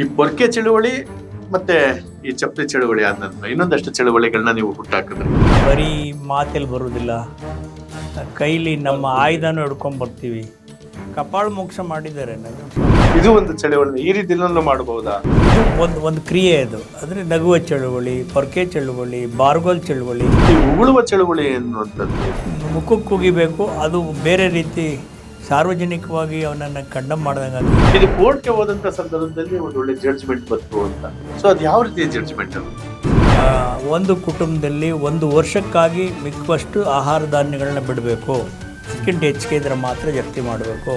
ಈ ಪೊರ್ಕೆ ಚಳುವಳಿ ಮತ್ತೆ ಈ ಚಪ್ಪಲಿ ಚಳುವಳಿ ಆದ ನಂತರ ಇನ್ನೊಂದಷ್ಟು ಚಳುವಳಿಗಳನ್ನ ನೀವು ಹುಟ್ಟಾಕಿದ್ರಿ? ಬರೀ ಮಾತಲ್ಲಿ ಬರುವುದಿಲ್ಲ ಕೈಲಿ ನಮ್ಮ ಆಯುಧನೂ ಹಿಡ್ಕೊಂಡ್ ಬರ್ತೀವಿ. ಕಪಾಳ ಮೋಕ್ಷ ಮಾಡಿದ್ದಾರೆ ಇದು ಒಂದು ಚಳುವಳಿ ಈ ರೀತಿಲೂ ಮಾಡಬಹುದಾ ಒಂದು ಒಂದು ಕ್ರಿಯೆ ಅದು. ಅಂದರೆ ನಗುವ ಚಳುವಳಿ ಪೊರ್ಕೆ ಚಳುವಳಿ ಬಾರ್ಗೋಲ್ ಚಳುವಳಿ. ಈ ಉಗುಳುವ ಚಳುವಳಿ ಅನ್ನುವಂಥದ್ದು ಮುಖಕ್ಕೆ ಕುಗಿಬೇಕು ಅದು ಬೇರೆ ರೀತಿ ಸಾರ್ವಜನಿಕವಾಗಿ ಅವನನ್ನು ಕಂಡಮ್ ಮಾಡಿದಂಗೆ ಇದು ಕೋರ್ಟ್ಗೆ ಹೋದಂಥ ಸಂದರ್ಭದಲ್ಲಿ ಒಂದು ಒಳ್ಳೆ ಜಡ್ಜ್ಮೆಂಟ್ ಬಂತು ಅಂತ. ಸೊ ಅದು ಯಾವ ರೀತಿಯ ಜಡ್ಜ್ಮೆಂಟ್ ಅದು? ಒಂದು ಕುಟುಂಬದಲ್ಲಿ ಒಂದು ವರ್ಷಕ್ಕಾಗಿ ಮಿಕ್ಕಷ್ಟು ಆಹಾರ ಧಾನ್ಯಗಳನ್ನ ಬಿಡಬೇಕು. ಅದಕ್ಕಿಂತ ಹೆಚ್ಚಿಗೆ ಇದ್ರೆ ಮಾತ್ರ ಜಪ್ತಿ ಮಾಡಬೇಕು.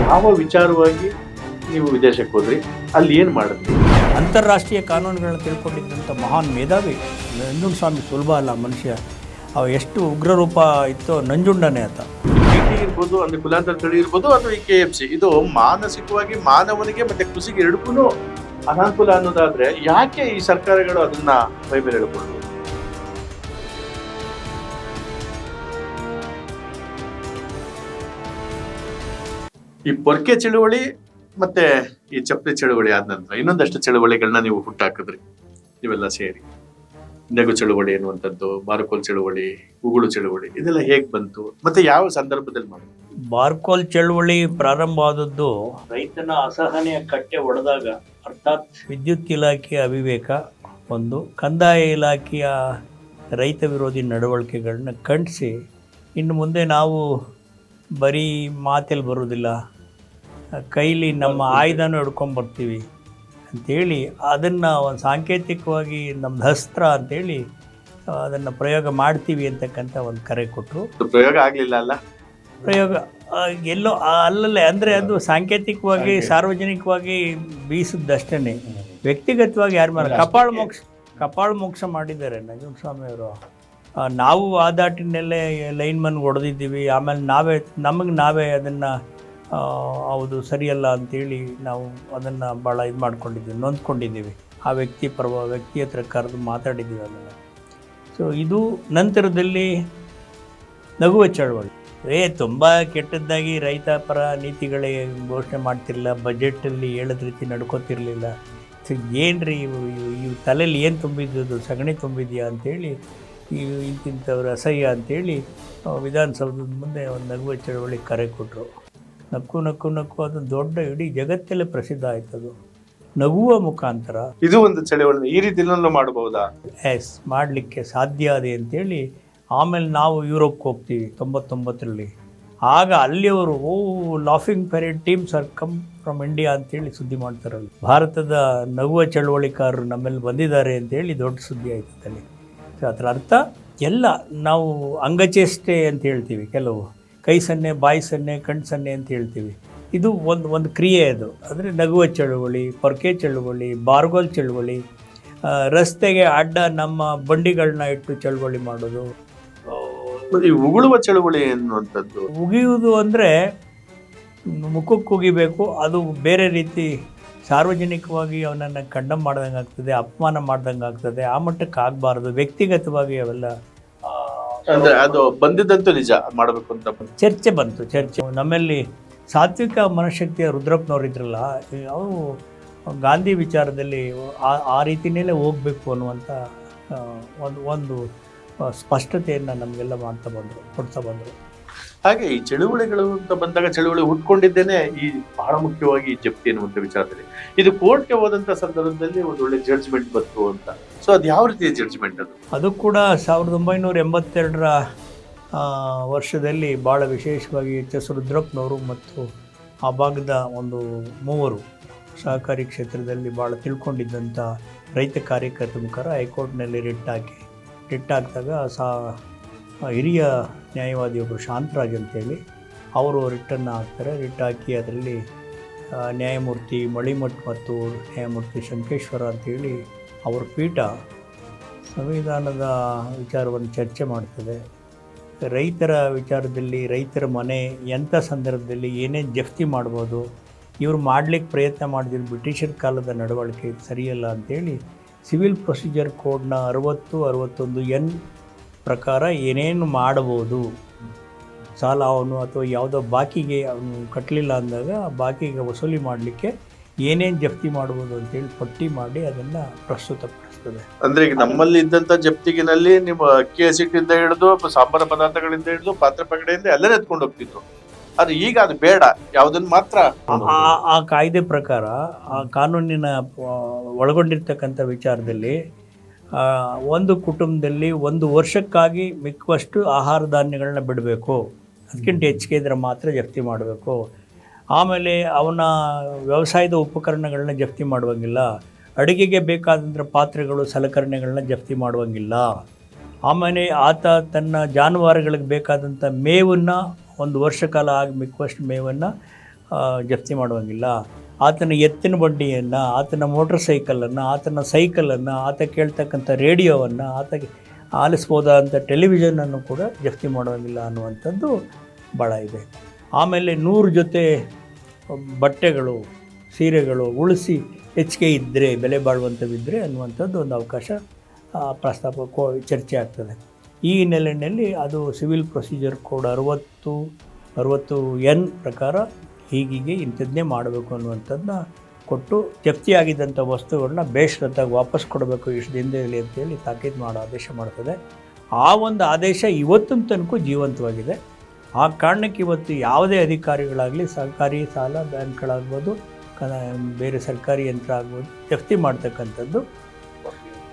ಯಾವ ವಿಚಾರವಾಗಿ ನೀವು ವಿದೇಶಕ್ಕೆ ಹೋದ್ರಿ? ಅಲ್ಲಿ ಏನು ಮಾಡಿದ್ರಿ? ಅಂತಾರಾಷ್ಟ್ರೀಯ ಕಾನೂನುಗಳನ್ನ ತಿಳ್ಕೊಂಡಿದ್ದಂಥ ಮಹಾನ್ ಮೇಧಾವಿ ನಂಜುಂಡ ಸ್ವಾಮಿ ಸುಲಭ ಅಲ್ಲ ಮನುಷ್ಯ. ಅವ ಎಷ್ಟು ಉಗ್ರರೂಪ ಇತ್ತೋ ನಂಜುಂಡನೇ ಆತ. ಇರ್ಬೋದು ಅಂದ್ರೆ ಕುಲಾಂತರ ತಳಿ ಇರ್ಬೋದು ಅಥವಾ ಈ ಕೆ ಎಫ್ ಸಿ ಇದು ಮಾನಸಿಕವಾಗಿ ಮಾನವನಿಗೆ ಮತ್ತೆ ಕೃಷಿಗೆ ಎರಡಕ್ಕೂ ಅನಾನುಕೂಲ ಅನ್ನೋದಾದ್ರೆ ಯಾಕೆ ಈ ಸರ್ಕಾರಗಳು ಅದನ್ನ ಬೈಬೇರೆ ಹೇಳ್ಕೊಂಡು ಈ ಪೊರ್ಕೆ ಚಳುವಳಿ ಮತ್ತೆ ಈ ಚಪ್ಪಲಿ ಚಳುವಳಿ ಆದ ನಂತರ ಇನ್ನೊಂದಷ್ಟು ಚಳುವಳಿಗಳನ್ನ ನೀವು ಹುಟ್ಟಾಕಿದ್ರಿ. ಇವೆಲ್ಲ ಸೇರಿ. ನಗು ಚಳುವಳಿ ಎನ್ನುವಂಥದ್ದು ಮಾರ್ಕೋಲ್ ಚಳುವಳಿ ಉಗುಳು ಚಳುವಳಿ ಇದೆಲ್ಲ ಹೇಗೆ ಬಂತು? ಮತ್ತೆ ಯಾವ ಸಂದರ್ಭದಲ್ಲಿ ಮಾಡಿದ್ರಿ ಬಾರ್ಕೋಲ್ ಚಳುವಳಿ ಪ್ರಾರಂಭ ಆದದ್ದು ರೈತನ ಅಸಹನೆಯ ಕಟ್ಟೆ ಒಡೆದಾಗ ಅರ್ಥಾತ್ ವಿದ್ಯುತ್ ಇಲಾಖೆಯ ಅವಿವೇಕ ಒಂದು ಕಂದಾಯ ಇಲಾಖೆಯ ರೈತ ವಿರೋಧಿ ನಡವಳಿಕೆಗಳನ್ನ ಖಂಡಿಸಿ ಇನ್ನು ಮುಂದೆ ನಾವು ಬರೀ ಮಾತಲ್ಲಿ ಬರೋದಿಲ್ಲ ಕೈಲಿ ನಮ್ಮ ಆಯುಧನೂ ಹಿಡ್ಕೊಂಡ್ ಬರ್ತೀವಿ. ಅಂಥೇಳಿ ಅದನ್ನು ಒಂದು ಸಾಂಕೇತಿಕವಾಗಿ ನಮ್ದು ಹಸ್ತ್ರ ಅಂಥೇಳಿ ಅದನ್ನು ಪ್ರಯೋಗ ಮಾಡ್ತೀವಿ ಅಂತಕ್ಕಂಥ ಒಂದು ಕರೆ ಕೊಟ್ಟರು ಪ್ರಯೋಗ ಆಗಲಿಲ್ಲ ಅಲ್ಲ? ಪ್ರಯೋಗ ಎಲ್ಲೋ ಅಲ್ಲಲ್ಲೇ ಅಂದರೆ ಅದು ಸಾಂಕೇತಿಕವಾಗಿ ಸಾರ್ವಜನಿಕವಾಗಿ ಬೀಸಿದ್ದಷ್ಟೇ ವ್ಯಕ್ತಿಗತವಾಗಿ ಯಾರು ಮಾಡ ಕಪಾಳ ಮೋಕ್ಷ ಕಪಾಳ ಮೋಕ್ಷ ಮಾಡಿದ್ದಾರೆ ಆ, ನಾವು ಆ ದಾಟಿನಲ್ಲೇ ಲೈನ್ ಮನ್ ಹೊಡೆದಿದ್ದೀವಿ. ಆಮೇಲೆ ನಾವೇ ನಮಗೆ ನಾವೇ ಅದನ್ನು ಹೌದು ಸರಿಯಲ್ಲ ಅಂತೇಳಿ ನಾವು ಅದನ್ನು ಭಾಳ ಇದು ಮಾಡ್ಕೊಂಡಿದ್ದೀವಿ ನೊಂದ್ಕೊಂಡಿದ್ದೀವಿ. ಆ ವ್ಯಕ್ತಿ ಪರವ ವ್ಯಕ್ತಿ ಹತ್ರ ಕರೆದು ಮಾತಾಡಿದ್ದೀವಿ ಅದನ್ನು. ಸೊ ಇದು ನಂತರದಲ್ಲಿ ನಗುವ ಚಳವಳಿ. ಏ ತುಂಬ ಕೆಟ್ಟದ್ದಾಗಿ ರೈತ ಪರ ನೀತಿಗಳೇ ಘೋಷಣೆ ಮಾಡ್ತಿರಲಿಲ್ಲ ಬಜೆಟಲ್ಲಿ ಹೇಳದ ರೀತಿ ನಡ್ಕೋತಿರ್ಲಿಲ್ಲ. ಏನು ರೀ ಇವು ಇವು ತಲೆಯಲ್ಲಿ ಏನು ತುಂಬಿದ್ದು ಸಗಣಿ ತುಂಬಿದೆಯಾ ಅಂತೇಳಿ ಇವು ಇಂತಿಂಥವ್ರು ಅಸಹ್ಯ ಅಂತೇಳಿ ಆ, ವಿಧಾನಸೌಧದ ಮುಂದೆ ಒಂದು ನಗುವ ಚಳವಳಿ ಕರೆ ಕೊಟ್ಟರು ನಕ್ಕು ನಕ್ಕು ನಕ್ಕು ಅದು ದೊಡ್ಡ ಇಡೀ ಜಗತ್ತಲ್ಲೇ ಪ್ರಸಿದ್ಧ ಆಯ್ತು ಅದು ನಗುವ ಮುಖಾಂತರ. ಇದು ಒಂದು ಚಳವಳಿ. ಈ ರೀತಿಯಲ್ಲೂ ಮಾಡಬಹುದಾ? ಎಸ್ ಮಾಡಲಿಕ್ಕೆ ಸಾಧ್ಯ ಅದೇ ಅಂತೇಳಿ ಆಮೇಲೆ ನಾವು ಯುರೋಪ್ಗೆ ಹೋಗ್ತೀವಿ ತೊಂಬತ್ತೊಂಬತ್ತರಲ್ಲಿ. ಆಗ ಅಲ್ಲಿಯವರು ಓ laughing parade teams are come from India ಅಂತೇಳಿ ಸುದ್ದಿ ಮಾಡ್ತಾರಲ್ಲ. ಭಾರತದ ನಗುವ ಚಳವಳಿಕಾರರು ನಮ್ಮಲ್ಲಿ ಬಂದಿದ್ದಾರೆ ಅಂತೇಳಿ ದೊಡ್ಡ ಸುದ್ದಿ ಆಯ್ತದಲ್ಲಿ ಅದರ ಅರ್ಥ ಎಲ್ಲ ನಾವು ಅಂಗಚೇಷ್ಟೆ ಅಂತ ಹೇಳ್ತೀವಿ ಕೆಲವು. ಕೈ ಸನ್ನೆ ಬಾಯಿ ಸನ್ನೆ ಕಣ್ಣು ಸನ್ನೆ ಅಂತ ಹೇಳ್ತೀವಿ. ಇದು ಒಂದು ಒಂದು ಕ್ರಿಯೆ ಅದು. ಅಂದರೆ ನಗುವ ಚಳುವಳಿ ಪೊರ್ಕೆ ಚಳುವಳಿ ಬಾರ್ಗೋಲ್ ಚಳುವಳಿ ರಸ್ತೆಗೆ ಅಡ್ಡ ನಮ್ಮ ಬಂಡಿಗಳನ್ನ ಇಟ್ಟು ಚಳುವಳಿ ಮಾಡೋದು. ಉಗುಳುವ ಚಳುವಳಿ ಅನ್ನುವಂಥದ್ದು ಉಗಿಯುವುದು ಅಂದರೆ ಮುಖಕ್ಕೆ ಉಗಿಬೇಕು ಅದು ಬೇರೆ ರೀತಿ ಸಾರ್ವಜನಿಕವಾಗಿ ಅವನನ್ನು ಕಂಡಮ್ ಮಾಡ್ದಂಗೆ ಆಗ್ತದೆ ಅಪಮಾನ ಮಾಡ್ದಂಗೆ ಆಗ್ತದೆ ಆ ಮಟ್ಟಕ್ಕೆ ಆಗಬಾರ್ದು ವ್ಯಕ್ತಿಗತವಾಗಿ ಅವೆಲ್ಲ ಅಂದ್ರೆ ಅದು ಬಂದಿದ್ದಂತೂ ನಿಜ ಮಾಡಬೇಕು ಅಂತ ಬಂತು. ಚರ್ಚೆ ಬಂತು ಚರ್ಚೆ. ನಮ್ಮಲ್ಲಿ ಸಾತ್ವಿಕ ಮನಶಕ್ತಿಯ ರುದ್ರಪ್ಪನವ್ರು ಇದ್ರಲ್ಲ ಅವರು ಗಾಂಧಿ ವಿಚಾರದಲ್ಲಿ ಆ ಆ ರೀತಿಯಲ್ಲೇ ಹೋಗಬೇಕು ಅನ್ನುವಂಥ ಒಂದು ಒಂದು ಸ್ಪಷ್ಟತೆಯನ್ನು ನಮಗೆಲ್ಲ ಮಾಡ್ತಾ ಬಂದರು ಕೊಡ್ತಾ ಬಂದರು. ಹಾಗೆ ಈ ಚಳುವಳಿಗಳು ಅಂತ ಬಂದಾಗ ಚಳುವಳಿ ಹುಟ್ಕೊಂಡಿದ್ದೇನೆ ಈ ಬಹಳ ಮುಖ್ಯವಾಗಿ ಈ ಜಪ್ತಿ ಅನ್ನುವಂಥ ವಿಚಾರದಲ್ಲಿ. ಇದು ಕೋರ್ಟ್ಗೆ ಹೋದಂಥ ಸಂದರ್ಭದಲ್ಲಿ ಒಂದು ಒಳ್ಳೆ ಜಡ್ಜ್ಮೆಂಟ್ ಬಂತು ಅಂತ. ಸೊ ಅದು ಯಾವ ರೀತಿಯ ಜಡ್ಜ್ಮೆಂಟ್ ಅದು? ಅದು ಕೂಡ ಸಾವಿರದ ಒಂಬೈನೂರ ಎಂಬತ್ತೆರಡರ ವರ್ಷದಲ್ಲಿ ಭಾಳ ವಿಶೇಷವಾಗಿ ಎಚ್ ಎಸ್ ರುದ್ರಪ್ಪನವರು ಮತ್ತು ಆ ಭಾಗದ ಒಂದು ಮೂವರು ಸಹಕಾರಿ ಕ್ಷೇತ್ರದಲ್ಲಿ ಭಾಳ ತಿಳ್ಕೊಂಡಿದ್ದಂಥ ರೈತ ಕಾರ್ಯಕರ್ತ ಮುಖರ ಹೈಕೋರ್ಟ್ನಲ್ಲಿ ರಿಟ್ ಹಾಕಿ ರಿಟ್ ಹಾಕಿದಾಗ ಸಾ, ಹಿರಿಯ ನ್ಯಾಯವಾದಿಯೊಬ್ಬರು ಶಾಂತರಾಜ್ ಅಂತೇಳಿ ಅವರು ರಿಟ್ಟನ್ನು ಹಾಕ್ತಾರೆ. ರಿಟ್ ಹಾಕಿ ಅದರಲ್ಲಿ ನ್ಯಾಯಮೂರ್ತಿ ಮಳಿಮಠ್ ಮತ್ತು ನ್ಯಾಯಮೂರ್ತಿ ಶಂಕೇಶ್ವರ ಅಂತೇಳಿ ಅವ್ರ ಪೀಠ ಸಂವಿಧಾನದ ವಿಚಾರವನ್ನು ಚರ್ಚೆ ಮಾಡ್ತದೆ. ರೈತರ ವಿಚಾರದಲ್ಲಿ, ರೈತರ ಮನೆ ಎಂಥ ಸಂದರ್ಭದಲ್ಲಿ ಏನೇನು ಜಪ್ತಿ ಮಾಡ್ಬೋದು, ಇವರು ಮಾಡಲಿಕ್ಕೆ ಪ್ರಯತ್ನ ಮಾಡಿದ್ರು ಬ್ರಿಟಿಷರ ಕಾಲದ ನಡವಳಿಕೆ ಸರಿಯಲ್ಲ ಅಂತೇಳಿ ಸಿವಿಲ್ ಪ್ರೊಸೀಜರ್ ಕೋಡ್ನ ಅರವತ್ತು, ಅರವತ್ತೊಂದು ಎನ್ ಪ್ರಕಾರ ಏನೇನು ಮಾಡಬಹುದು ಸಾಲ ಅವನು ಅಥವಾ ಯಾವುದೋ ಬಾಕಿಗೆ ಅವನು ಕಟ್ಟಲಿಲ್ಲ ಅಂದಾಗ ಆ ಬಾಕಿಗೆ ವಸೂಲಿ ಮಾಡಲಿಕ್ಕೆ ಏನೇನು ಜಪ್ತಿ ಮಾಡ್ಬೋದು ಅಂತೇಳಿ ಪಟ್ಟಿ ಮಾಡಿ ಅದನ್ನು ಪ್ರಸ್ತುತಪಡಿಸ್ತದೆ. ಅಂದ್ರೆ ಈಗ ನಮ್ಮಲ್ಲಿ ಇದ್ದಂತ ಜಪ್ತಿಗಿನಲ್ಲಿ ನಿಮ್ಮ ಅಕ್ಕಿ ಹಸಿಟ್ಟಿಂದ ಹಿಡಿದು ಸಾಂಬಾರ ಪದಾರ್ಥಗಳಿಂದ ಹಿಡಿದು ಪಾತ್ರೆ ಪಗಡೆಯಿಂದ ಎಲ್ಲರೂ ಎತ್ಕೊಂಡು ಹೋಗ್ತಿದ್ರು. ಅದು ಈಗ ಅದು ಬೇಡ ಯಾವುದನ್ನು ಮಾತ್ರ. ಆ- ಆ- ಕಾಯ್ದೆ ಪ್ರಕಾರ ಆ ಕಾನೂನಿನ ಆ, ಒಳಗೊಂಡಿರ್ತಕ್ಕಂಥ ವಿಚಾರದಲ್ಲಿ ಆ, ಒಂದು ಕುಟುಂಬದಲ್ಲಿ ಒಂದು ವರ್ಷಕ್ಕಾಗಿ ಮಿಕ್ಕುವಷ್ಟು ಆಹಾರ ಧಾನ್ಯಗಳನ್ನ ಬಿಡಬೇಕು. ಅದಕ್ಕಿಂತ ಹೆಚ್ಚಿಗೆ ಇದ್ರೆ ಮಾತ್ರ ಜಪ್ತಿ ಮಾಡಬೇಕು. ಆಮೇಲೆ ಅವನ ವ್ಯವಸಾಯದ ಉಪಕರಣಗಳನ್ನ ಜಪ್ತಿ ಮಾಡುವಂಗಿಲ್ಲ. ಅಡುಗೆಗೆ ಬೇಕಾದಂಥ ಪಾತ್ರೆಗಳು, ಸಲಕರಣೆಗಳನ್ನ ಜಪ್ತಿ ಮಾಡುವಂಗಿಲ್ಲ. ಆಮೇಲೆ ಆತ ತನ್ನ ಜಾನುವಾರುಗಳಿಗೆ ಬೇಕಾದಂಥ ಮೇವನ್ನು ಒಂದು ವರ್ಷ ಕಾಲ ಆಗಿ ಮಿಕ್ಕಷ್ಟು ಮೇವನ್ನು ಜಪ್ತಿ ಮಾಡುವಂಗಿಲ್ಲ. ಆತನ ಎತ್ತಿನ ಬಂಡಿಯನ್ನು, ಆತನ ಮೋಟ್ರ್ ಸೈಕಲನ್ನು, ಆತನ ಸೈಕಲನ್ನು, ಆತ ಕೇಳ್ತಕ್ಕಂಥ ರೇಡಿಯೋವನ್ನು, ಆತಗೆ ಆಲಿಸ್ಬೋದಾದಂಥ ಟೆಲಿವಿಷನನ್ನು ಕೂಡ ಜಪ್ತಿ ಮಾಡುವಂಗಿಲ್ಲ ಅನ್ನುವಂಥದ್ದು ಭಾಳ ಇದೆ. ಆಮೇಲೆ ನೂರು ಜೊತೆ ಬಟ್ಟೆಗಳು, ಸೀರೆಗಳು ಉಳಿಸಿ ಹೆಚ್ಚಿಗೆ ಇದ್ದರೆ, ಬೆಲೆ ಬಾಳುವಂಥವಿದ್ದರೆ ಅನ್ನುವಂಥದ್ದು ಒಂದು ಅವಕಾಶ ಪ್ರಸ್ತಾಪ ಚರ್ಚೆ ಆಗ್ತದೆ. ಈ ನೆಲೆಯಲ್ಲಿ ಅದು ಸಿವಿಲ್ ಪ್ರೊಸೀಜರ್ ಕೋಡ್ ಅರುವತ್ತು ಅರುವತ್ತು ಎನ್ ಪ್ರಕಾರ ಹೀಗೀಗೆ ಇಂಥದ್ದನ್ನೇ ಮಾಡಬೇಕು ಅನ್ನುವಂಥದ್ದನ್ನ ಕೊಟ್ಟು ಜಪ್ತಿಯಾಗಿದ್ದಂಥ ವಸ್ತುಗಳನ್ನ ಬೇಷರತ್ತಾಗಿ ವಾಪಸ್ ಕೊಡಬೇಕು, ಇಷ್ಟು ದಿನದಲ್ಲಿ ಅಂತೇಳಿ ತಾಕೀತು ಮಾಡೋ ಆದೇಶ ಮಾಡ್ತದೆ. ಆ ಒಂದು ಆದೇಶ ಇವತ್ತಿನ ತನಕ ಜೀವಂತವಾಗಿದೆ. ಆ ಕಾರಣಕ್ಕೆ ಇವತ್ತು ಯಾವುದೇ ಅಧಿಕಾರಿಗಳಾಗಲಿ ಸರ್ಕಾರಿ ಸಾಲ ಬ್ಯಾಂಕ್ಗಳಾಗ್ಬೋದು ಬೇರೆ ಸರ್ಕಾರಿ ಯಂತ್ರ ಆಗ್ಬೋದು ಜಪ್ತಿ ಮಾಡ್ತಕ್ಕಂಥದ್ದು.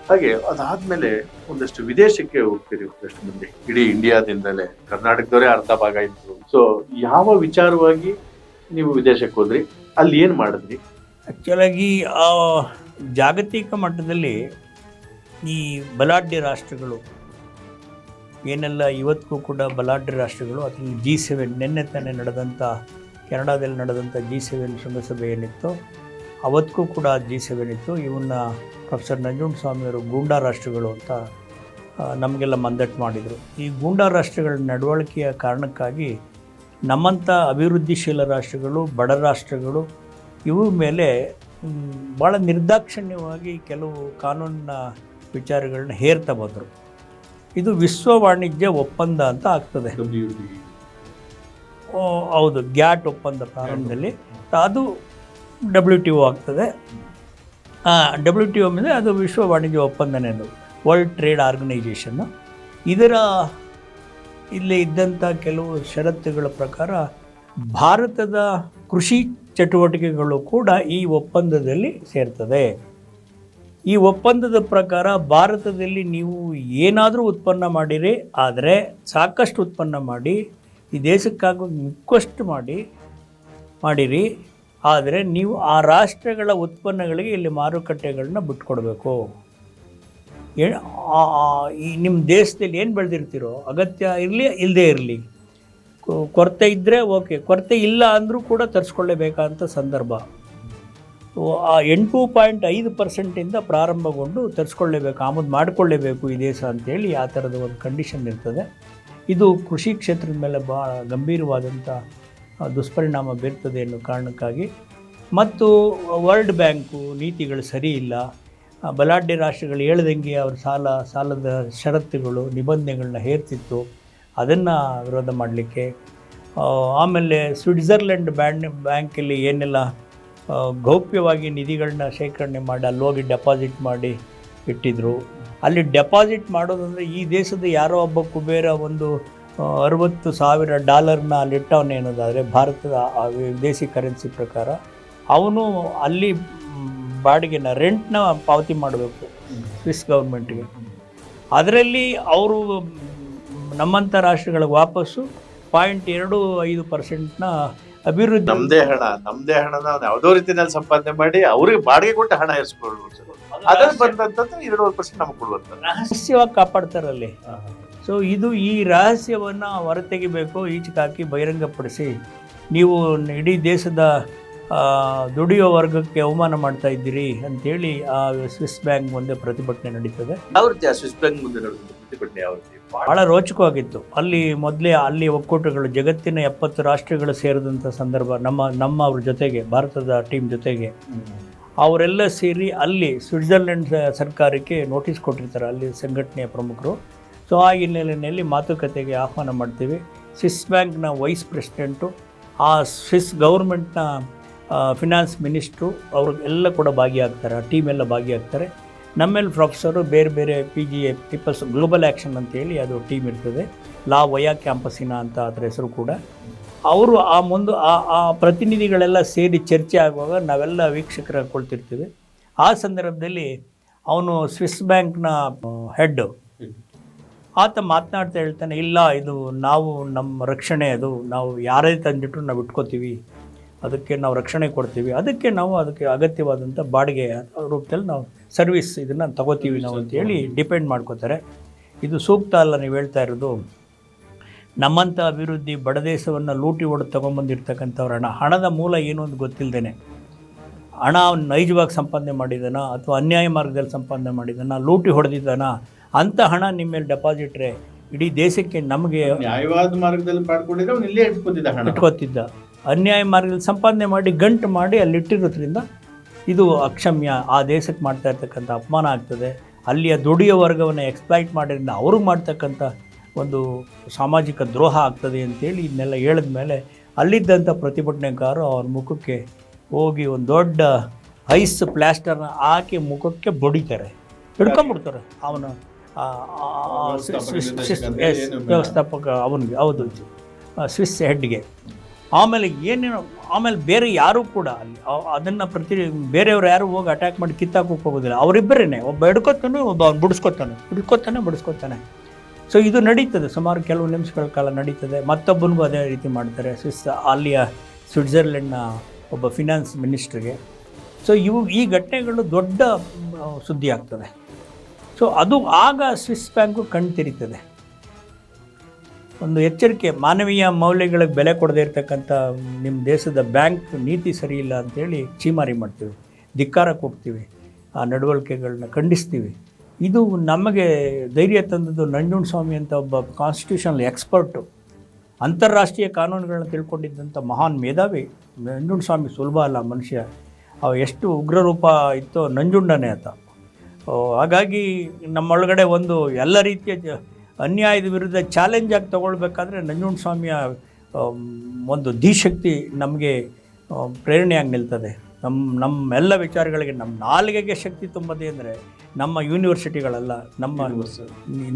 ಹಾಗೆ ಅದಾದ್ಮೇಲೆ ಒಂದಷ್ಟು ವಿದೇಶಕ್ಕೆ ಹೋಗ್ತೀರಿ ಒಂದಷ್ಟು ಮಂದಿ. ಇಡೀ ಇಂಡಿಯಾದಿಂದಲೇ. ಕರ್ನಾಟಕದವರೇ ಅರ್ಧ ಭಾಗ ಇತ್ತು ಸೊ ಯಾವ ವಿಚಾರವಾಗಿ ನೀವು ವಿದೇಶಕ್ಕೆ ಹೋದ್ರಿ? ಅಲ್ಲಿ ಏನು ಮಾಡಿದ್ರಿ? ಆ್ಯಕ್ಚುಲಾಗಿ ಆ ಜಾಗತಿಕ ಮಟ್ಟದಲ್ಲಿ ಈ ಬಲಾಢ್ಯ ರಾಷ್ಟ್ರಗಳು ಏನೆಲ್ಲ ಇವತ್ತಿಗೂ ಕೂಡ ಬಲಾಢ್ಯ ರಾಷ್ಟ್ರಗಳು ಅದರಲ್ಲಿ ಜಿ ಸೆವೆನ್ ನಿನ್ನೆ ತಾನೇ ನಡೆದಂಥ, ಕೆನಡಾದಲ್ಲಿ ನಡೆದಂಥ ಜಿ ಸೆವೆನ್ ಶೃಂಗಸಭೆ ಏನಿತ್ತು ಅವತ್ತಿಗೂ ಕೂಡ ಜಿ ಸೆವೆನ್ ಇತ್ತು. ಇವನ್ನ ಪ್ರೊಫೆಸರ್ ನಂಜುಂಡ ಸ್ವಾಮಿಯವರು ಗೂಂಡಾ ರಾಷ್ಟ್ರಗಳು ಅಂತ ನಮಗೆಲ್ಲ ಮಂದಟ್ಟು ಮಾಡಿದರು. ಈ ಗೂಂಡಾ ರಾಷ್ಟ್ರಗಳ ನಡವಳಿಕೆಯ ಕಾರಣಕ್ಕಾಗಿ ನಮ್ಮಂಥ ಅಭಿವೃದ್ಧಿಶೀಲ ರಾಷ್ಟ್ರಗಳು, ಬಡ ರಾಷ್ಟ್ರಗಳು, ಇವು ಮೇಲೆ ಭಾಳ ನಿರ್ದಾಕ್ಷಿಣ್ಯವಾಗಿ ಕೆಲವು ಕಾನೂನಿನ ವಿಚಾರಗಳನ್ನ ಹೇರ್ತಾ ಬಂದರು ಇದು ವಿಶ್ವ ವಾಣಿಜ್ಯ ಒಪ್ಪಂದ ಅಂತ ಆಗ್ತದೆ. ಹೌದು, ಗ್ಯಾಟ್ ಒಪ್ಪಂದ ಪ್ರಾರಂಭದಲ್ಲಿ. ಅದು ಡಬ್ಲ್ಯೂ ಟಿ ಒ ಆಗ್ತದೆ. ಡಬ್ಲ್ಯೂ ಟಿ ಒ ಮೇಲೆ ಅದು ವಿಶ್ವ ವಾಣಿಜ್ಯ ಒಪ್ಪಂದನೇ ಅದು. ವರ್ಲ್ಡ್ ಟ್ರೇಡ್ ಆರ್ಗನೈಜೇಷನ್ನು ಇದರ ಇಲ್ಲಿ ಇದ್ದಂಥ ಕೆಲವು ಷರತ್ತುಗಳ ಪ್ರಕಾರ ಭಾರತದ ಕೃಷಿ ಚಟುವಟಿಕೆಗಳು ಕೂಡ ಈ ಒಪ್ಪಂದದಲ್ಲಿ ಸೇರ್ತದೆ. ಈ ಒಪ್ಪಂದದ ಪ್ರಕಾರ ಭಾರತದಲ್ಲಿ ನೀವು ಏನಾದರೂ ಉತ್ಪನ್ನ ಮಾಡಿರಿ, ಆದರೆ ಸಾಕಷ್ಟು ಉತ್ಪನ್ನ ಮಾಡಿ, ಈ ದೇಶಕ್ಕಾಗಿ ಮಿಕ್ಕಷ್ಟು ಮಾಡಿ, ಮಾಡಿರಿ, ಆದರೆ ನೀವು ಆ ರಾಷ್ಟ್ರಗಳ ಉತ್ಪನ್ನಗಳಿಗೆ ಇಲ್ಲಿ ಮಾರುಕಟ್ಟೆಗಳನ್ನ ಬಿಟ್ಕೊಡ್ಬೇಕು. ಈ ನಿಮ್ಮ ದೇಶದಲ್ಲಿ ಏನು ಬೆಳೆದಿರ್ತೀರೋ, ಅಗತ್ಯ ಇರಲಿ ಇಲ್ಲದೇ ಇರಲಿ, ಕೊರತೆ ಇದ್ದರೆ ಓಕೆ, ಕೊರತೆ ಇಲ್ಲ ಅಂದರೂ ಕೂಡ ತರಿಸ್ಕೊಳ್ಳೇಬೇಕಾದಂಥ ಸಂದರ್ಭ. ಆ ಎಂಟು ಪಾಯಿಂಟ್ ಐದು ಪರ್ಸೆಂಟಿಂದ ಪ್ರಾರಂಭಗೊಂಡು ತರಿಸ್ಕೊಳ್ಳೇಬೇಕು, ಆಮದು ಮಾಡಿಕೊಳ್ಳೇಬೇಕು ಈ ದೇಶ ಅಂತೇಳಿ ಆ ಥರದ ಒಂದು ಕಂಡೀಷನ್ ಇರ್ತದೆ. ಇದು ಕೃಷಿ ಕ್ಷೇತ್ರದ ಮೇಲೆ ಭಾಳ ಗಂಭೀರವಾದಂಥ ದುಷ್ಪರಿಣಾಮ ಬೀರ್ತದೆ ಅನ್ನೋ ಕಾರಣಕ್ಕಾಗಿ. ಮತ್ತು ವರ್ಲ್ಡ್ ಬ್ಯಾಂಕು ನೀತಿಗಳು ಸರಿ ಇಲ್ಲ. ಬಲಾಢ್ಯ ರಾಷ್ಟ್ರಗಳು ಹೇಳ್ದಂಗೆ ಅವ್ರ ಸಾಲ, ಸಾಲದ ಷರತ್ತುಗಳು, ನಿಬಂಧನೆಗಳನ್ನ ಹೇರ್ತಿತ್ತು. ಅದನ್ನು ವಿರೋಧ ಮಾಡಲಿಕ್ಕೆ ಆಮೇಲೆ ಸ್ವಿಟ್ಜರ್ಲೆಂಡ್ ಬ್ಯಾಂಡ್, ಬ್ಯಾಂಕಲ್ಲಿ ಏನೆಲ್ಲ ಗೌಪ್ಯವಾಗಿ ನಿಧಿಗಳನ್ನ ಶೇಖರಣೆ ಮಾಡಿ ಅಲ್ಲಿ ಹೋಗಿ ಡೆಪಾಸಿಟ್ ಮಾಡಿ ಇಟ್ಟಿದ್ರು. ಅಲ್ಲಿ ಡೆಪಾಸಿಟ್ ಮಾಡೋದಂದರೆ ಈ ದೇಶದ ಯಾರೋ ಒಬ್ಬ ಕುಬೇರ ಒಂದು ಅರವತ್ತು ಸಾವಿರ ಡಾಲರ್ನ ಅಲ್ಲಿ ಏನೋದಾದರೆ ಭಾರತದ ವಿದೇಶಿ ಕರೆನ್ಸಿ ಪ್ರಕಾರ ಅವನು ಅಲ್ಲಿ ಬಾಡಿಗೆನ ರೆಂಟ್ನ ಪಾವತಿ ಮಾಡಬೇಕು ಸ್ವಿಸ್ ಗೌರ್ಮೆಂಟ್ಗೆ ಅದರಲ್ಲಿ ಅವರು ನಮ್ಮಂಥ ರಾಷ್ಟ್ರಗಳಿಗೆ ವಾಪಸ್ಸು ಪಾಯಿಂಟ್ ಎರಡು ಐದು ಪರ್ಸೆಂಟ್ನ ಅಭಿವೃದ್ಧಿ ನಮ್ದೇ ಹಣ ನಮ್ದೇ ಹಣನ ಯಾವುದೋ ರೀತಿಯಲ್ಲಿ ಸಂಪಾದನೆ ಮಾಡಿ ಅವ್ರಿಗೆ ಬಾಡಿಗೆ ಕೊಟ್ಟು ಹಣ ಇರಿಸ್ಕೊಳ್ಬೋದು ಅದ್ರಲ್ಲಿ ಬಂದಂತದ್ದು ಎರಡೂವರೆ ಪರ್ಸೆಂಟ್ ನಮಗೆ ಕೊಡುವಂತ ರಹಸ್ಯವಾಗಿ ಕಾಪಾಡ್ತಾರಲ್ಲಿ ಸೊ ಇದು ಈ ರಹಸ್ಯವನ್ನು ಹೊರತೆಗಿಬೇಕು ಈಚೆಗೆ ಹಾಕಿ ಬಹಿರಂಗಪಡಿಸಿ. ನೀವು ಇಡೀ ದೇಶದ ದುಡಿಯುವ ದುಡಿಯೋ ವರ್ಗಕ್ಕೆ ಅವಮಾನ ಮಾಡ್ತಾ ಇದ್ದೀರಿ ಅಂತೇಳಿ ಆ ಸ್ವಿಸ್ ಬ್ಯಾಂಕ್ ಮುಂದೆ ಪ್ರತಿಭಟನೆ ನಡೀತದೆ. ಯಾವ ರೀತಿ ಆ ಸ್ವಿಸ್ ಬ್ಯಾಂಕ್ ಮುಂದೆ ಪ್ರತಿಭಟನೆ ಯಾವ ರೀತಿ? ಭಾಳ ರೋಚಕವಾಗಿತ್ತು. ಅಲ್ಲಿ ಮೊದಲೇ ಅಲ್ಲಿ ಒಕ್ಕೂಟಗಳು, ಜಗತ್ತಿನ ಎಪ್ಪತ್ತು ರಾಷ್ಟ್ರಗಳು ಸೇರಿದಂಥ ಸಂದರ್ಭ ನಮ್ಮ ನಮ್ಮ ಅವ್ರ ಜೊತೆಗೆ, ಭಾರತದ ಟೀಮ್ ಜೊತೆಗೆ. ಅವರೆಲ್ಲ ಸೇರಿ ಅಲ್ಲಿ ಸ್ವಿಟ್ಜರ್ಲೆಂಡ್ ಸರ್ಕಾರಕ್ಕೆ ನೋಟಿಸ್ ಕೊಟ್ಟಿರ್ತಾರೆ, ಅಲ್ಲಿ ಸಂಘಟನೆಯ ಪ್ರಮುಖರು. ಸೊ, ಆ ಹಿನ್ನೆಲೆಯಲ್ಲಿ ಮಾತುಕತೆಗೆ ಆಹ್ವಾನ ಮಾಡ್ತೀವಿ. ಸ್ವಿಸ್ ಬ್ಯಾಂಕ್ನ ವೈಸ್ ಪ್ರೆಸಿಡೆಂಟು, ಆ ಸ್ವಿಸ್ ಗೌರ್ಮೆಂಟ್ನ ಫಿನಾನ್ಸ್ ಮಿನಿಸ್ಟ್ರು ಅವರು ಎಲ್ಲ ಕೂಡ ಭಾಗಿಯಾಗ್ತಾರೆ, ಆ ಟೀಮ್ ಎಲ್ಲ ಭಾಗಿಯಾಗ್ತಾರೆ. ನಮ್ಮೆಲ್ಲ ಪ್ರೊಫೆಸರು ಬೇರೆ ಬೇರೆ P G A peoples global action ಅಂತೇಳಿ ಅದು ಟೀಮ್ ಇರ್ತದೆ. ಲಾ ವಯಾ ಕ್ಯಾಂಪಸಿನ ಅಂತ ಅದರ ಹೆಸರು ಕೂಡ. ಅವರು ಆ ಮುಂದೆ ಆ ಆ ಪ್ರತಿನಿಧಿಗಳೆಲ್ಲ ಸೇರಿ ಚರ್ಚೆ ಆಗುವಾಗ ನಾವೆಲ್ಲ ವೀಕ್ಷಕರಾಗಿ ಕೊಳ್ತಿರ್ತೀವಿ. ಆ ಸಂದರ್ಭದಲ್ಲಿ ಅವನು ಸ್ವಿಸ್ ಬ್ಯಾಂಕ್ನ ಹೆಡ್ ಆತ ಮಾತನಾಡ್ತಾ ಹೇಳ್ತಾನೆ, ಇಲ್ಲ, ಇದು ನಾವು ನಮ್ಮ ರಕ್ಷಣೆ, ಅದು ನಾವು ಯಾರೇ ತಂದಿಟ್ಟರು ನಾವು ಇಟ್ಕೋತೀವಿ. ಅದಕ್ಕೆ ನಾವು ರಕ್ಷಣೆ ಕೊಡ್ತೀವಿ. ಅದಕ್ಕೆ ನಾವು ಅದಕ್ಕೆ ಅಗತ್ಯವಾದಂಥ ಬಾಡಿಗೆ ರೂಪದಲ್ಲಿ ನಾವು ಸರ್ವಿಸ್ ಇದನ್ನು ತಗೋತೀವಿ ನಾವು ಅಂತೇಳಿ ಡಿಪೆಂಡ್ ಮಾಡ್ಕೋತಾರೆ. ಇದು ಸೂಕ್ತ ಅಲ್ಲ ನೀವು ಹೇಳ್ತಾ ಇರೋದು. ನಮ್ಮಂಥ ಅಭಿವೃದ್ಧಿ ಬಡ ದೇಶವನ್ನು ಲೂಟಿ ಹೊಡೆದು ತೊಗೊಂಬಂದಿರ್ತಕ್ಕಂಥವ್ರ ಹಣ ಹಣದ ಮೂಲ ಏನು ಅಂತ ಗೊತ್ತಿಲ್ಲದೇನೆ ಹಣ ನೈಜವಾಗಿ ಸಂಪಾದನೆ ಮಾಡಿದಾನ ಅಥವಾ ಅನ್ಯಾಯ ಮಾರ್ಗದಲ್ಲಿ ಸಂಪಾದನೆ ಮಾಡಿದಾನ ಲೂಟಿ ಹೊಡೆದಿದ್ದಾನ ಅಂಥ ಹಣ ನಿಮ್ಮ ಮೇಲೆ ಡೆಪಾಸಿಟ್ರೆ ಇಡೀ ದೇಶಕ್ಕೆ ನಮಗೆ ನ್ಯಾಯವಾದ ಮಾರ್ಗದಲ್ಲಿ ಪಾಡ್ಕೊಂಡಿದ್ರೆ ಅವನು ಇಲ್ಲೇ ಇಟ್ಕೊತಿದ್ದ ಹಣ. ಇಟ್ಕೋತಿದ್ದ. ಅನ್ಯಾಯ ಮಾರ್ಗದಲ್ಲಿ ಸಂಪಾದನೆ ಮಾಡಿ ಗಂಟು ಮಾಡಿ ಅಲ್ಲಿ ಇಟ್ಟಿರೋದ್ರಿಂದ ಇದು ಅಕ್ಷಮ್ಯ. ಆ ದೇಶಕ್ಕೆ ಮಾಡ್ತಾ ಇರ್ತಕ್ಕಂಥ ಅಪಮಾನ ಆಗ್ತದೆ. ಅಲ್ಲಿಯ ದುಡಿಯ ವರ್ಗವನ್ನು ಎಕ್ಸ್ಪ್ಲೈಟ್ ಮಾಡಿದ್ರಿಂದ ಅವ್ರಿಗೆ ಮಾಡ್ತಕ್ಕಂಥ ಒಂದು ಸಾಮಾಜಿಕ ದ್ರೋಹ ಆಗ್ತದೆ ಅಂತೇಳಿ ಇದನ್ನೆಲ್ಲ ಹೇಳಿದ ಮೇಲೆ ಅಲ್ಲಿದ್ದಂಥ ಪ್ರತಿಭಟನೆಗಾರರು ಅವ್ರ ಮುಖಕ್ಕೆ ಹೋಗಿ ಒಂದು ದೊಡ್ಡ ಐಸ್ ಪ್ಲ್ಯಾಸ್ಟರ್ನ ಹಾಕಿ ಮುಖಕ್ಕೆ ಬಡಿತಾರೆ. ಹಿಡ್ಕೊಂಬಿಡ್ತಾರೆ ಅವನು ವ್ಯವಸ್ಥಾಪಕ ಅವನಿಗೆ ಹೌದು ಸ್ವಿಸ್ ಹೆಡ್ಗೆ. ಆಮೇಲೆ ಏನೇನು, ಆಮೇಲೆ ಬೇರೆ ಯಾರೂ ಕೂಡ ಅಲ್ಲಿ ಅದನ್ನು ಪ್ರತಿ, ಬೇರೆಯವ್ರು ಯಾರು ಹೋಗಿ ಅಟ್ಯಾಕ್ ಮಾಡಿ ಕಿತ್ತಾಕೋಕೆ ಹೋಗೋದಿಲ್ಲ. ಅವರಿಬ್ಬರೇ ಒಬ್ಬ ಹಿಡ್ಕೊತಾನೆ ಒಬ್ಬ ಅವ್ನು ಬಿಡಿಸ್ಕೊತಾನೆ. ಹಿಡ್ಕೊತಾನೆ, ಬಿಡಿಸ್ಕೊತಾನೆ. ಸೊ ಇದು ನಡೀತದೆ. ಸುಮಾರು ಕೆಲವು ನಿಮಿಷಗಳ ಕಾಲ ನಡೀತದೆ. ಮತ್ತೊಬ್ಬನಿಗೂ ಅದೇ ರೀತಿ ಮಾಡ್ತಾರೆ. ಸ್ವಿಸ್ ಅಲ್ಲಿಯ ಸ್ವಿಟ್ಜರ್ಲೆಂಡ್ನ ಒಬ್ಬ ಫಿನಾನ್ಸ್ ಮಿನಿಸ್ಟ್ರಿಗೆ ಸೊ ಇವು, ಈ ಘಟನೆಗಳು ದೊಡ್ಡ ಸುದ್ದಿ ಆಗ್ತದೆ ಸೊ ಅದು ಆಗ ಸ್ವಿಸ್ ಬ್ಯಾಂಕು ಕಣ್ತಿರಿತದೆ. ಒಂದು ಎಚ್ಚರಿಕೆ, ಮಾನವೀಯ ಮೌಲ್ಯಗಳಿಗೆ ಬೆಲೆ ಕೊಡದೇ ಇರತಕ್ಕಂಥ ನಿಮ್ಮ ದೇಶದ ಬ್ಯಾಂಕ್ ನೀತಿ ಸರಿಯಿಲ್ಲ ಅಂತೇಳಿ ಚೀಮಾರಿ ಮಾಡ್ತೀವಿ. ಧಿಕ್ಕಾರಕ್ಕೆ ಹೋಗ್ತೀವಿ. ಆ ನಡವಳಿಕೆಗಳನ್ನ ಖಂಡಿಸ್ತೀವಿ. ಇದು ನಮಗೆ ಧೈರ್ಯ ತಂದದ್ದು ನಂಜುಂಡ್ ಸ್ವಾಮಿ ಅಂತ ಒಬ್ಬ ಕಾನ್ಸ್ಟಿಟ್ಯೂಷನಲ್ ಎಕ್ಸ್ಪರ್ಟು ಅಂತಾರಾಷ್ಟ್ರೀಯ ಕಾನೂನುಗಳನ್ನ ತಿಳ್ಕೊಂಡಿದ್ದಂಥ ಮಹಾನ್ ಮೇಧಾವಿ. ನಂಜುಂಡ್ ಸ್ವಾಮಿ ಸುಲಭ ಅಲ್ಲ ಮನುಷ್ಯ. ಅವ ಎಷ್ಟು ಉಗ್ರ ರೂಪ ಇತ್ತೋ ನಂಜುಂಡನೇ ಆತ. ಹಾಗಾಗಿ ನಮ್ಮೊಳಗಡೆ ಒಂದು ಎಲ್ಲ ರೀತಿಯ ಅನ್ಯಾಯದ ವಿರುದ್ಧ ಚಾಲೆಂಜ್ ಆಗಿ ತಗೊಳ್ಬೇಕಾದ್ರೆ ನಂಜುಂಡ ಸ್ವಾಮಿಯ ಒಂದು ಧೀಶಕ್ತಿ ನಮಗೆ ಪ್ರೇರಣೆಯಾಗಿ ನಿಲ್ತದೆ. ನಮ್ಮ ನಮ್ಮೆಲ್ಲ ವಿಚಾರಗಳಿಗೆ ನಮ್ಮ ನಾಲಿಗೆಗೆ ಶಕ್ತಿ ತುಂಬದೆ ಅಂದರೆ ನಮ್ಮ ಯೂನಿವರ್ಸಿಟಿಗಳಲ್ಲ ನಮ್ಮ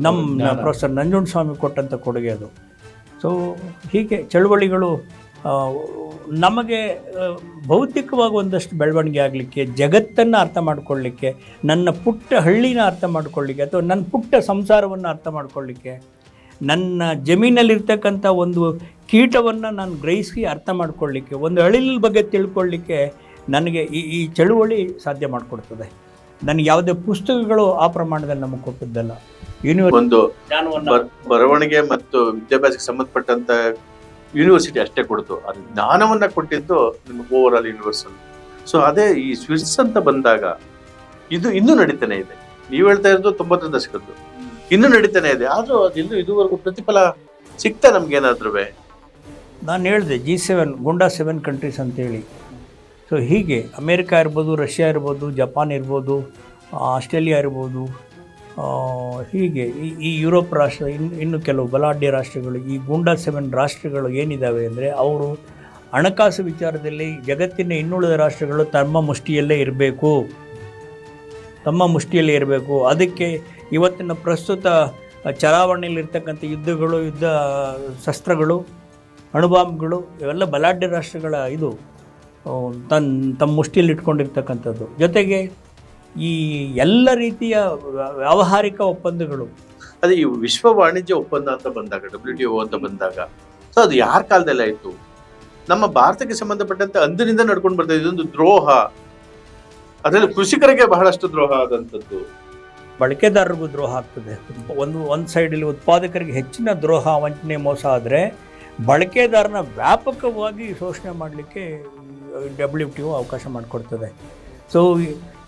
ನಮ್ಮ ಪ್ರೊಫೆಸರ್ ನಂಜುಂಡ ಸ್ವಾಮಿ ಕೊಟ್ಟಂಥ ಕೊಡುಗೆ ಅದು. ಸೊ ಹೀಗೆ ಚಳುವಳಿಗಳು ನಮಗೆ ಭೌತಿಕವಾಗಿ ಬೌದ್ಧಿಕವಾಗಿ ಒಂದಷ್ಟು ಬೆಳವಣಿಗೆ ಆಗಲಿಕ್ಕೆ ಜಗತ್ತನ್ನು ಅರ್ಥ ಮಾಡಿಕೊಳ್ಳಿಕ್ಕೆ ನನ್ನ ಪುಟ್ಟ ಹಳ್ಳಿನ ಅರ್ಥ ಮಾಡಿಕೊಳ್ಳಿಕ್ಕೆ ಅಥವಾ ನನ್ನ ಪುಟ್ಟ ಸಂಸಾರವನ್ನು ಅರ್ಥ ಮಾಡಿಕೊಳ್ಳಿಕ್ಕೆ ನನ್ನ ಜಮೀನಲ್ಲಿರ್ತಕ್ಕಂಥ ಒಂದು ಕೀಟವನ್ನು ನಾನು ಗ್ರಹಿಸಿ ಅರ್ಥ ಮಾಡಿಕೊಳ್ಳಿಕ್ಕೆ ಒಂದು ಅಳಿಲ್ ಬಗ್ಗೆ ತಿಳ್ಕೊಳ್ಳಿಕ್ಕೆ ನನಗೆ ಈ ಈ ಚಳುವಳಿ ಸಾಧ್ಯ ಮಾಡಿಕೊಡ್ತದೆ. ನನಗೆ ಯಾವುದೇ ಪುಸ್ತಕಗಳು ಆ ಪ್ರಮಾಣದಲ್ಲಿ ನಮಗೆ ಕೊಟ್ಟಿದ್ದಲ್ಲ. ಯೂನಿವರ್ಸಿಟಿ ಒಂದು ಬರವಣಿಗೆ ಮತ್ತು ವಿದ್ಯಾಭ್ಯಾಸಕ್ಕೆ ಸಂಬಂಧಪಟ್ಟಂತ ಯೂನಿವರ್ಸಿಟಿ ಅಷ್ಟೇ ಕೊಡ್ತು. ಅದು ಜ್ಞಾನವನ್ನು ಕೊಟ್ಟಿದ್ದು ನಿಮ್ಮ ಓವರ್ ಆಲ್ ಯೂನಿವರ್ಸಲ್ ಸೊ ಅದೇ ಈ ಸ್ವಿಟ್ಸ್ ಅಂತ ಬಂದಾಗ ಇದು ಇನ್ನೂ ನಡೀತಾನೆ ಇದೆ. ನೀವು ಹೇಳ್ತಾ ಇರೋದು ತೊಂಬತ್ತರ ದಶಕದ್ದು. ಇನ್ನೂ ನಡೀತಾನೆ ಇದೆ. ಆದರೂ ಅದು ಇದುವರೆಗೂ ಪ್ರತಿಫಲ ಸಿಗ್ತಾ ನಮ್ಗೇನಾದ್ರೂ ನಾನು ಹೇಳಿದೆ ಜಿ ಸೆವೆನ್ ಗುಂಡಾ ಸೆವೆನ್ ಕಂಟ್ರೀಸ್ ಅಂತೇಳಿ. ಸೊ ಹೀಗೆ ಅಮೇರಿಕಾ ಇರ್ಬೋದು, ರಷ್ಯಾ ಇರ್ಬೋದು, ಜಪಾನ್ ಇರ್ಬೋದು ಆಸ್ಟ್ರೇಲಿಯಾ ಇರ್ಬೋದು ಹೀಗೆ ಈ ಈ ಯುರೋಪ್ ರಾಷ್ಟ್ರ ಇನ್ನು ಇನ್ನು ಕೆಲವು ಬಲಾಢ್ಯ ರಾಷ್ಟ್ರಗಳು, ಈ ಗೂಂಡಾ ಸೆವೆನ್ ರಾಷ್ಟ್ರಗಳು ಏನಿದ್ದಾವೆ ಅಂದರೆ ಅವರು ಹಣಕಾಸು ವಿಚಾರದಲ್ಲಿ ಜಗತ್ತಿನ ಇನ್ನುಳಿದ ರಾಷ್ಟ್ರಗಳು ತಮ್ಮ ಮುಷ್ಟಿಯಲ್ಲೇ ಇರಬೇಕು. ತಮ್ಮ ಮುಷ್ಟಿಯಲ್ಲೇ ಇರಬೇಕು. ಅದಕ್ಕೆ ಇವತ್ತಿನ ಪ್ರಸ್ತುತ ಚಲಾವಣೆಯಲ್ಲಿರ್ತಕ್ಕಂಥ ಯುದ್ಧಗಳು, ಯುದ್ಧ ಶಸ್ತ್ರಗಳು, ಅಣುಬಾಂಬ್ಗಳು, ಇವೆಲ್ಲ ಬಲಾಢ್ಯ ರಾಷ್ಟ್ರಗಳ ಇದು ತನ್ನ ತಮ್ಮ ಮುಷ್ಟಿಯಲ್ಲಿ ಇಟ್ಕೊಂಡಿರ್ತಕ್ಕಂಥದ್ದು ಜೊತೆಗೆ ಈ ಎಲ್ಲ ರೀತಿಯ ವ್ಯ- ವ್ಯಾವಹಾರಿಕ ಒಪ್ಪಂದಗಳು. ಅದೇ ಈ ವಿಶ್ವ ವಾಣಿಜ್ಯ ಒಪ್ಪಂದ ಅಂತ ಬಂದಾಗ ಡಬ್ಲ್ಯೂ ಟಿ ಅಂತ ಬಂದಾಗ ಸೊ ಅದು ಯಾರ ಕಾಲದಲ್ಲಿ ಆಯ್ತು? ನಮ್ಮ ಭಾರತಕ್ಕೆ ಸಂಬಂಧಪಟ್ಟಂತೆ ಅಂದಿನಿಂದ ನಡ್ಕೊಂಡು ಬರ್ತದೆ ಇದೆ. ಇದೊಂದು ದ್ರೋಹ. ಅದರಲ್ಲಿ ಕೃಷಿಕರಿಗೆ ಬಹಳಷ್ಟು ದ್ರೋಹ ಆದಂಥದ್ದು ಬಳಕೆದಾರರಿಗೂ ದ್ರೋಹ ಆಗ್ತದೆ. ಒಂದು ಒಂದು ಸೈಡಲ್ಲಿ ಉತ್ಪಾದಕರಿಗೆ ಹೆಚ್ಚಿನ ದ್ರೋಹ ವಂಚನೆ ಮೋಸ ಆದರೆ ಬಳಕೆದಾರನ ವ್ಯಾಪಕವಾಗಿ ಶೋಷಣೆ ಮಾಡಲಿಕ್ಕೆ ಡಬ್ಲ್ಯೂ ಟಿ ಒ ಅವಕಾಶ ಮಾಡಿಕೊಡ್ತದೆ. ಸೊ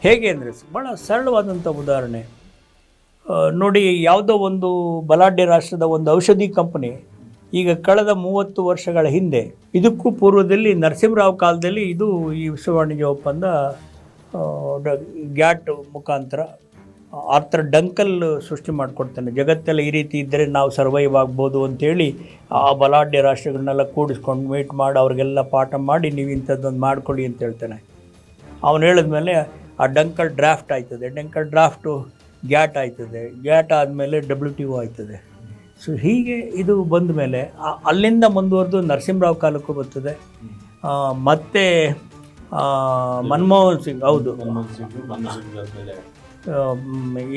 ಹೇಗೆ ಅಂದರೆ ಭಾಳ ಸರಳವಾದಂಥ ಉದಾಹರಣೆ. ನೋಡಿ ಯಾವುದೋ ಒಂದು ಬಲಾಢ್ಯ ರಾಷ್ಟ್ರದ ಒಂದು ಔಷಧಿ ಕಂಪನಿ ಈಗ ಕಳೆದ ಮೂವತ್ತು ವರ್ಷಗಳ ಹಿಂದೆ, ಇದಕ್ಕೂ ಪೂರ್ವದಲ್ಲಿ ನರಸಿಂಹರಾವ್ ಕಾಲದಲ್ಲಿ ಇದು ಈ ವಿಶ್ವ ವಾಣಿಜ್ಯ ಒಪ್ಪಂದ ಗ್ಯಾಟ್ ಮುಖಾಂತರ ಆರ್ಥರ್ ಡಂಕಲ್ ಸೃಷ್ಟಿ ಮಾಡಿಕೊಡ್ತಾನೆ. ಜಗತ್ತೆಲ್ಲ ಈ ರೀತಿ ಇದ್ದರೆ ನಾವು ಸರ್ವೈವ್ ಆಗ್ಬೋದು ಅಂತೇಳಿ ಆ ಬಲಾಢ್ಯ ರಾಷ್ಟ್ರಗಳನ್ನೆಲ್ಲ ಕೂಡಿಸ್ಕೊಂಡು ಮೀಟ್ ಮಾಡಿ ಅವ್ರಿಗೆಲ್ಲ ಪಾಠ ಮಾಡಿ ನೀವು ಇಂಥದ್ದೊಂದು ಮಾಡ್ಕೊಳ್ಳಿ ಅಂತ ಹೇಳ್ತಾನೆ. ಅವನು ಹೇಳಿದ್ಮೇಲೆ ಆ ಡಂಕಲ್ ಡ್ರಾಫ್ಟ್ ಆಯ್ತದೆ. ಡಂಕಲ್ ಡ್ರಾಫ್ಟು ಗ್ಯಾಟ್ ಆಯ್ತದೆ. ಗ್ಯಾಟ್ ಆದಮೇಲೆ ಡಬ್ಲ್ಯೂ ಟಿ ಒ ಆಯ್ತದೆ. ಸೊ ಹೀಗೆ ಇದು ಬಂದ ಮೇಲೆ ಅಲ್ಲಿಂದ ಮುಂದುವರೆದು ನರಸಿಂಹರಾವ್ ಕಾಲಕ್ಕೂ ಬರ್ತದೆ. ಮತ್ತೆ ಮನಮೋಹನ್ ಸಿಂಗ್ ಹೌದು.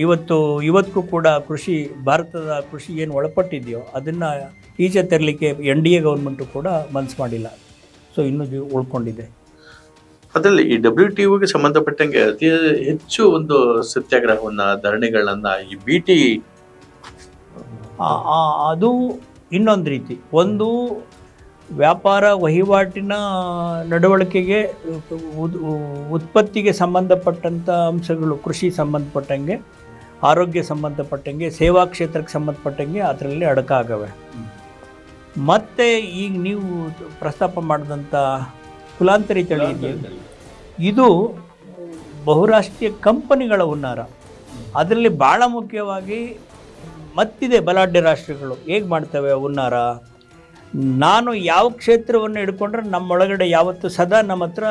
ಇವತ್ತು ಇವತ್ತಿಗೂ ಕೂಡ ಕೃಷಿ ಭಾರತದ ಕೃಷಿ ಏನು ಒಳಪಟ್ಟಿದೆಯೋ ಅದನ್ನು ಈಚೆ ತೆರಲಿಕ್ಕೆ ಎನ್ ಡಿ ಎ ಗೌರ್ಮೆಂಟು ಕೂಡ ಮನಸ್ಸು ಮಾಡಿಲ್ಲ. ಸೊ ಇನ್ನೂ ಉಳ್ಕೊಂಡಿದೆ. ಅದರಲ್ಲಿ ಈ ಡಬ್ಲ್ಯೂ ಟಿ ಒಗೆ ಸಂಬಂಧಪಟ್ಟಂಗೆ ಅತಿ ಹೆಚ್ಚು ಒಂದು ಸತ್ಯಾಗ್ರಹವನ್ನ ಧರಣಿಗಳನ್ನ ಈ ಬಿ ಟಿ ಅದು ಇನ್ನೊಂದು ರೀತಿ. ಒಂದು ವ್ಯಾಪಾರ ವಹಿವಾಟಿನ ನಡವಳಿಕೆಗೆ ಉದ್- ಉತ್ಪತ್ತಿಗೆ ಸಂಬಂಧಪಟ್ಟಂಥ ಅಂಶಗಳು ಕೃಷಿ ಸಂಬಂಧಪಟ್ಟಂಗೆ ಆರೋಗ್ಯ ಸಂಬಂಧಪಟ್ಟಂಗೆ ಸೇವಾ ಕ್ಷೇತ್ರಕ್ಕೆ ಸಂಬಂಧಪಟ್ಟಂಗೆ ಅದರಲ್ಲಿ ಅಡಕಾಗವೆ. ಮತ್ತು ಈಗ ನೀವು ಪ್ರಸ್ತಾಪ ಮಾಡಿದಂಥ ಕುಲಾಂತರಿ ತಳಿ ಇದೆಯಲ್ಲ, ಇದು ಬಹುರಾಷ್ಟ್ರೀಯ ಕಂಪನಿಗಳ ಹುನ್ನಾರ. ಅದರಲ್ಲಿ ಭಾಳ ಮುಖ್ಯವಾಗಿ ಮತ್ತಿದೆ ಬಲಾಢ್ಯ ರಾಷ್ಟ್ರಗಳು. ಹೇಗೆ ಮಾಡ್ತವೆ ಹುನ್ನಾರ? ನಾನು ಯಾವ ಕ್ಷೇತ್ರವನ್ನು ಹಿಡ್ಕೊಂಡ್ರೆ ನಮ್ಮೊಳಗಡೆ ಯಾವತ್ತು ಸದಾ ನಮ್ಮ ಹತ್ರ